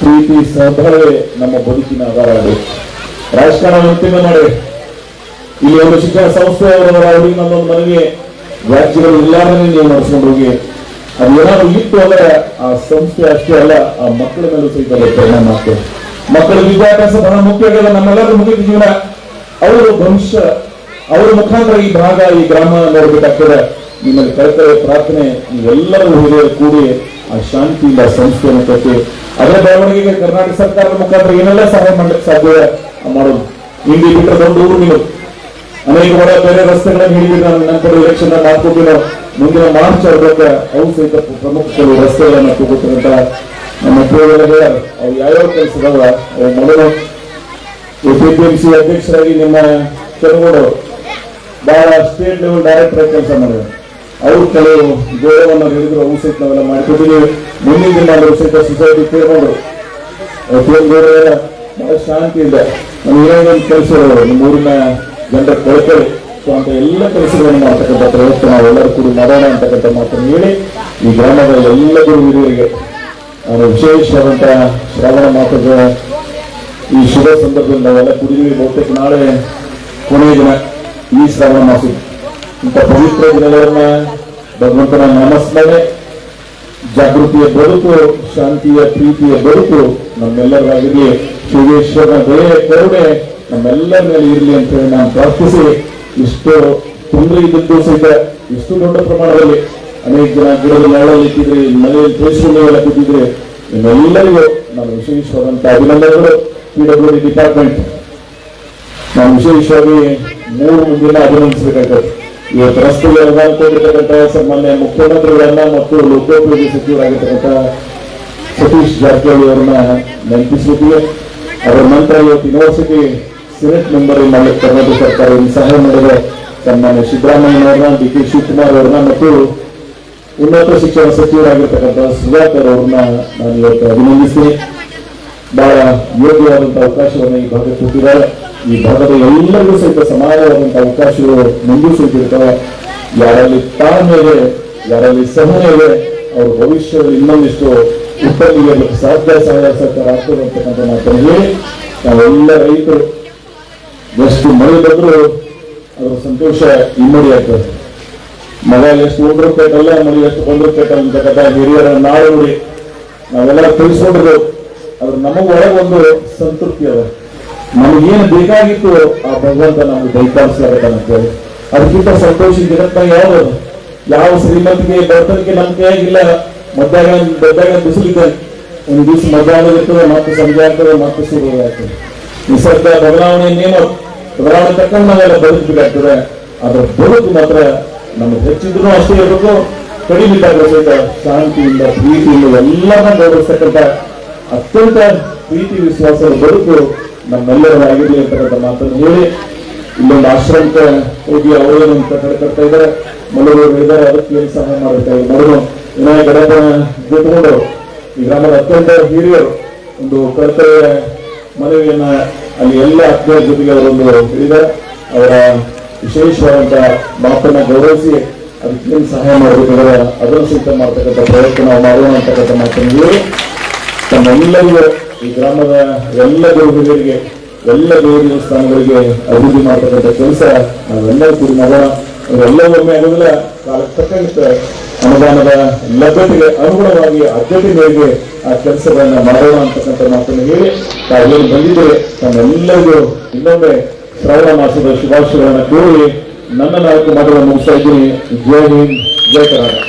ಪ್ರೀತಿ ಸಹಬಾಳ್ವೆ ನಮ್ಮ ಬದುಕಿನ ಆಧಾರ ಅದು ರಾಜಕಾರಣ ಅಂತಿಮ ಮಾಡಿ. ಇಲ್ಲಿ ಒಂದು ಶಿಕ್ಷಣ ಸಂಸ್ಥೆ ಅವರವರ ಅವರಿಗೆ ನಮ್ಮೊಂದು ಮನವಿ ವ್ಯಾಜ್ಯಗಳು ಇಲ್ಲಾರನೆ ನೀವು ನಡೆಸ್ಕೊಂಡು ಹೋಗಿ. ಅದು ಏನಾದ್ರು ಇತ್ತು ಅಂದ್ರೆ ಆ ಸಂಸ್ಥೆ ಅಷ್ಟೇ ಅಲ್ಲ, ಆ ಮಕ್ಕಳ ಮೇಲೂ ಸಹಿತ ಪರಿಣಾಮ ಆಗ್ತದೆ ಮಕ್ಕಳ ವಿದ್ಯಾಭ್ಯಾಸ ಬಹಳ ಮುಖ್ಯ ನಮ್ಮೆಲ್ಲರೂ ಮುಗಿದ ಜೀವನ. ಅವರು ವಂಶ, ಅವರ ಮುಖಾಂತರ ಈ ಭಾಗ, ಈ ಗ್ರಾಮ ನೋಡ್ಬೇಕಾಗ್ತದೆ ನಿಮ್ಮಲ್ಲಿ ಕಳಕಳಿ ಪ್ರಾರ್ಥನೆ ನೀವೆಲ್ಲರೂ ಹಿರಿಯರು ಕೂಡಿ ಆ ಶಾಂತಿಯಿಂದ ಸಂಸ್ಥೆಯನ್ನು ಕಟ್ಟಿ ಅದರ ಬೆಳವಣಿಗೆಗೆ ಕರ್ನಾಟಕ ಸರ್ಕಾರದ ಮುಖಾಂತರ ಏನೆಲ್ಲ ಸಹಾಯ ಮಾಡ್ಲಿಕ್ಕೆ ಸಾಧ್ಯ ಮಾಡೋದು. ಇಲ್ಲಿ ಬಿಟ್ಟರೆ ದೊಡ್ಡ ಊರು ನೀವು. ಅನೇಕ ಬಡ ಬೇರೆ ರಸ್ತೆಗಳನ್ನು ಹಿಡಿದಿದ್ದು ನಾನು ನಂತರ ಎಲೆಕ್ಷನ್ ಮಾಡ್ಕೊಟ್ಟು ನಾವು ಮುಂದಿನ ಮಾರ್ಚ್ ಆಗಬೇಕು ಅವು ಸಹಿತ ಪ್ರಮುಖ ಕೆಲವು ರಸ್ತೆಗಳನ್ನು ತಗೋತಾರಂತ ನಮ್ಮ ಪ್ರಿಯಗಳಿಗೆ ಅವ್ರು ಯಾವ್ಯಾವ ಕೆಲಸದವ ಅವ್ರ ಮೊದಲು ಎಪಿಎಂಸಿ ಅಧ್ಯಕ್ಷರಾಗಿ ನಿಮ್ಮ ಕೆರಗೋಡು ಬಹಳ ಸ್ಟೇಟ್ ಲೆವೆಲ್ ಡೈರೆಕ್ಟರ್ ಕೆಲಸ ಮಾಡಿದ್ರು ಅವ್ರು ಕೆಲವು ಗೌರವವನ್ನು ಹೇಳಿದ್ರು ಅವು ಸಹಿತ ನಾವೆಲ್ಲ ಮಾಡಿಕೊಟ್ಟಿದ್ದೀವಿ ಮುಂದಿನ ದಿನ ಅವರು ಸಹಿತ ಸೊಸೈಟಿ ಕೇಳ್ಕೊಂಡು ಗೌರವ ಬಹಳ ಶಾಂತಿ ಇದೆ. ನಮ್ಗೆ ಏನೇನು ಕೆಲಸ ನಿಮ್ಮ ಊರಿನ ಜನರ ಕೊಳಕಳಿ ಸೊ ಅಂತ ಎಲ್ಲ ಕೆಲಸಗಳನ್ನು ಮಾಡ್ತಕ್ಕಂಥ ಪ್ರಯತ್ನ ನಾವೆಲ್ಲರೂ ಕೂಡ ಮಾಡೋಣ ಅಂತಕ್ಕಂಥ ಮಾತನ್ನು ಹೇಳಿ, ಈ ಗ್ರಾಮದ ಎಲ್ಲ ಗುರು ಹಿರಿಯರಿಗೆ ವಿಶೇಷವಾದಂತಹ ವಿಶೇಷವಾದಂತ ಶ್ರಾವಣ ಮಾಸದ ಈ ಶುಭ ಸಂದರ್ಭದಲ್ಲಿ ನಾವೆಲ್ಲ ಕುಡಿದೀವಿ ಬಹುತೇಕ ನಾಳೆ ಕೊನೆಯ ದಿನ ಈ ಶ್ರಾವಣ ಮಾಸ. ಇಂಥ ಪವಿತ್ರ ದಿನಗಳನ್ನ ಭಗವಂತನ ನಾಮಸ್ಮರಣೆ ಜಾಗೃತಿಯ ಬದುಕು, ಶಾಂತಿಯ ಪ್ರೀತಿಯ ಬದುಕು ನಮ್ಮೆಲ್ಲರಾಗಿರಲಿ ಶಿವೇಶ್ವರನ ದಯೆ, ಕರುಣೆ ನಮ್ಮೆಲ್ಲರ ಮೇಲೆ ಇರಲಿ ಅಂತ ಹೇಳಿ ನಾನು ಪ್ರಾರ್ಥಿಸಿ ಇಷ್ಟು ತೊಂದರೆ ಇದ್ದದ್ದು ಸಹಿತ ಇಷ್ಟು ದೊಡ್ಡ ಪ್ರಮಾಣದಲ್ಲಿ ಅನೇಕ ಜನ ಗಿಡದ ನೆರಳಲ್ಲಿ ಇಟ್ಟಿದ್ರಿ, ಮನೆಯಲ್ಲಿ ತೋರಿಸಿಕೊಂಡು ಕೂತಿದ್ರಿ, ನಿಮ್ಮೆಲ್ಲರಿಗೂ ನಾನು ವಿಶೇಷವಾದಂತಹ ಅಭಿನಂದನೆಗಳು. P W department. ನಾನು ವಿಶೇಷವಾಗಿ ಮೂರು ಮುಂದಿನ ಅಭಿನಂದಿಸಬೇಕಾಗ್ತದೆ ಇವತ್ತು ರಸ್ತೆಗೆ ಅನುದಾನ ಕೊಟ್ಟಿರ್ತಕ್ಕಂಥ ಸನ್ಮಾನ್ಯ ಮುಖ್ಯಮಂತ್ರಿಗಳನ್ನ ಮತ್ತು ಲೋಕೋಪಯೋಗಿ ಸಚಿವರಾಗಿರ್ತಕ್ಕಂಥ ಸತೀಶ್ ಜಾರಕಿಹೊಳಿ ಅವರನ್ನ ನೆನಪಿಸಲಿಕ್ಕೆ ಅವರ ನಂತರ ಇವತ್ತು ಯೂನಿವರ್ಸಿಟಿ ಸಿನೆಟ್ ಮೆಂಬರ್ ಮಾಡಲಿಕ್ಕೆ ಕರ್ನಾಟಕ ಸರ್ಕಾರ ಸಹಾಯ ಮಾಡಿದ ಸನ್ಮಾನ್ಯ ಸಿದ್ದರಾಮಯ್ಯನವರನ್ನ ಡಿ ಕೆ ಶಿವಕುಮಾರ್ ಅವರನ್ನ ಮತ್ತು ಉನ್ನತ ಶಿಕ್ಷಣ ಸಚಿವರಾಗಿರ್ತಕ್ಕಂಥ ಸುಧಾಕರ್ ಅವ್ರನ್ನ ನಾನು ಇವತ್ತು ಅಭಿನಂದಿಸ್ತೀನಿ. ಬಹಳ ಯೋಗ್ಯವಾದಂತಹ ಅವಕಾಶವನ್ನು ಈ ಭಾಗಕ್ಕೆ ಕೊಟ್ಟಿದ್ದಾರೆ. ಈ ಭಾಗದ ಎಲ್ಲರಿಗೂ ಸಹಿತ ಸಮಾನವಾದಂತಹ ಅವಕಾಶಗಳು ಮುಂದೂ ಸಹಿತ ಯಾರಲ್ಲಿ ತಾಳ್ಮೆ ಯಾರಲ್ಲಿ ಸಹನೆ ಇದೆ, ಅವ್ರ ಭವಿಷ್ಯದಲ್ಲಿ ಇನ್ನೊಂದಿಷ್ಟು ಉತ್ತಮಿಗೆ ಸಾಧ್ಯ, ಸಹಾಯ ಸರ್ಕಾರ ಆಗ್ತದೆ ಅಂತಕ್ಕಂಥ ಮಾತನ್ನು ನಾವೆಲ್ಲ ರೈತರು, ಎಷ್ಟು ಮಳೆ ಬಂದರೂ ಅದರ ಸಂತೋಷ ಇಮ್ಮಡಿ ಆಗ್ತದೆ. ಮಗ ಎಷ್ಟು ಅಲ್ಲ ಮನೆ ಎಷ್ಟು ರೂಪಾಯಿ ಅಂತಕ್ಕಂಥ ಹಿರಿಯರ ನಾಳೆ ನೋಡಿ, ನಾವೆಲ್ಲ ತಿಳಿಸ್ಕೊಂಡಿರ್ಬೇಕು. ಆದ್ರೆ ನಮಗೊಳಗೆ ಒಂದು ಸಂತೃಪ್ತಿ ಅದ. ನಮಗೇನು ಬೇಕಾಗಿತ್ತು ಆ ಭಗವಂತ ನಮ್ಗೆ ಅಂತ ಹೇಳಿ. ಅದಕ್ಕಿಂತ ಸಂತೋಷ ಈ ಯಾವುದು? ಯಾವ ಶ್ರೀಮಂತಿಗೆ ಬಡತನಕ್ಕೆ ನಮ್ ಕೈಯಾಗಿಲ್ಲ, ಮಧ್ಯಾಹ್ನ ದೊಡ್ಡಾಗ ಬಿಸಿಲಿದೆ ಒಂದು ದಿವಸ ಮಧ್ಯಾಹ್ನ ಇರ್ತದೆ, ಮತ್ತೆ ಸಂಜೆ ಆಗ್ತದೆ, ಮತ್ತೆ ಸೂರ್ಯ ಆಗ್ತದೆ. ನಿಸರ್ಗ ಬದಲಾವಣೆ ನಿಯಮ ಬದಲಾವಣೆ ತಕ್ಕಂಗೆ ನಾವೆಲ್ಲ ಬದುಕಬೇಕಾಗ್ತದೆ. ಅದ್ರ ಬದುಕು ಮಾತ್ರ ನಮ್ಗೆ ಹೆಚ್ಚಿದ್ರು ಅಷ್ಟೇ ಇರಬೇಕು. ಕಡಿಮೆ ಸಹಿತ ಶಾಂತಿಯಿಂದ, ಪ್ರೀತಿಯಿಂದ ಎಲ್ಲರನ್ನ ಗೌರವಿಸ್ತಕ್ಕಂಥ ಅತ್ಯಂತ ಪ್ರೀತಿ ವಿಶ್ವಾಸದ ಬದುಕು ನಮ್ಮೆಲ್ಲರಾಗಿರ್ಲಿ ಅಂತಕ್ಕಂಥ ಮಾತನ್ನು ಹೇಳಿ ಇಲ್ಲೊಂದು ಆಶ್ರಮಕ್ಕೆ ಹೋಗಿ ಅವರೇನು ಅಂತ ಕಟ್ತಾ ಇದ್ದಾರೆ. ಮಲಗೂರು ಹೇಳಿದ್ದಾರೆ, ಅದಕ್ಕೆ ಏನು ಸಹಾಯ ಮಾಡುತ್ತೆ ಮರಳು, ವಿನಾಯಕ ಗಣಪನ ಜೊತೆಗೊಂಡು ಈ ಗ್ರಾಮದ ಅತ್ಯಂತ ಹಿರಿಯರು ಒಂದು ಕರ್ತವ್ಯ ಮನವಿಯನ್ನ ಅಲ್ಲಿ ಎಲ್ಲ ಆತ್ಮೀಯರ ಜೊತೆಗೆ ಅವರೊಂದು ಹೇಳಿದ್ದಾರೆ. ಅವರ ವಿಶೇಷವಾದಂತ ಮಾತನ್ನ ಗೌರವಿಸಿ ಅದಕ್ಕೆ ಏನು ಸಹಾಯ ಮಾಡಬೇಕಾದ್ರೆ ಅದನ್ನು ಸಹಿತ ಮಾಡ್ತಕ್ಕಂಥ ಪ್ರಯತ್ನ ನಾವು ಮಾಡೋಣ ಅಂತಕ್ಕಂಥ ಮಾತನ್ನು ಹೇಳಿ ತಮ್ಮೆಲ್ಲರಿಗೂ ಈ ಗ್ರಾಮದ ಎಲ್ಲ ದೇವರಿಗೆ ಎಲ್ಲ ದೇವ ದೇವಸ್ಥಾನಗಳಿಗೆ ಅಭಿವೃದ್ಧಿ ಮಾಡತಕ್ಕಂಥ ಕೆಲಸ ನಾವೆಲ್ಲರೂ ಕೂಡಿ ಮಾಡೋಣ. ಎಲ್ಲವೊಮ್ಮೆ ಆಗೋದಿಲ್ಲ, ಕಾಲಕ್ಕೆ ತಕ್ಕಂತೆ ಅನುದಾನದ ಲಭ್ಯತೆಗೆ ಅನುಗುಣವಾಗಿ ಆದ್ಯತೆ ಮೇರೆಗೆ ಆ ಕೆಲಸಗಳನ್ನ ಮಾಡೋಣ ಅಂತಕ್ಕಂಥ ಮಾತನ್ನು ಹೇಳಿ ತಾವೇನು ಬಂದಿದ್ದೇವೆ ತಮ್ಮೆಲ್ಲರಿಗೂ ಇನ್ನೊಮ್ಮೆ ಶ್ರಾವಣ ಮಾಸದ ಶುಭಾಶಯಗಳನ್ನು ಕೋರಿ ನನ್ನ ನಾಲ್ಕು ಮಾತುಗಳನ್ನು ಮುಗಿಸ್ತಾ ಇದ್ದೀನಿ. ಜಯ ಹಿಂದ್ ಜಯ ಕರ್ನಾಟಕ.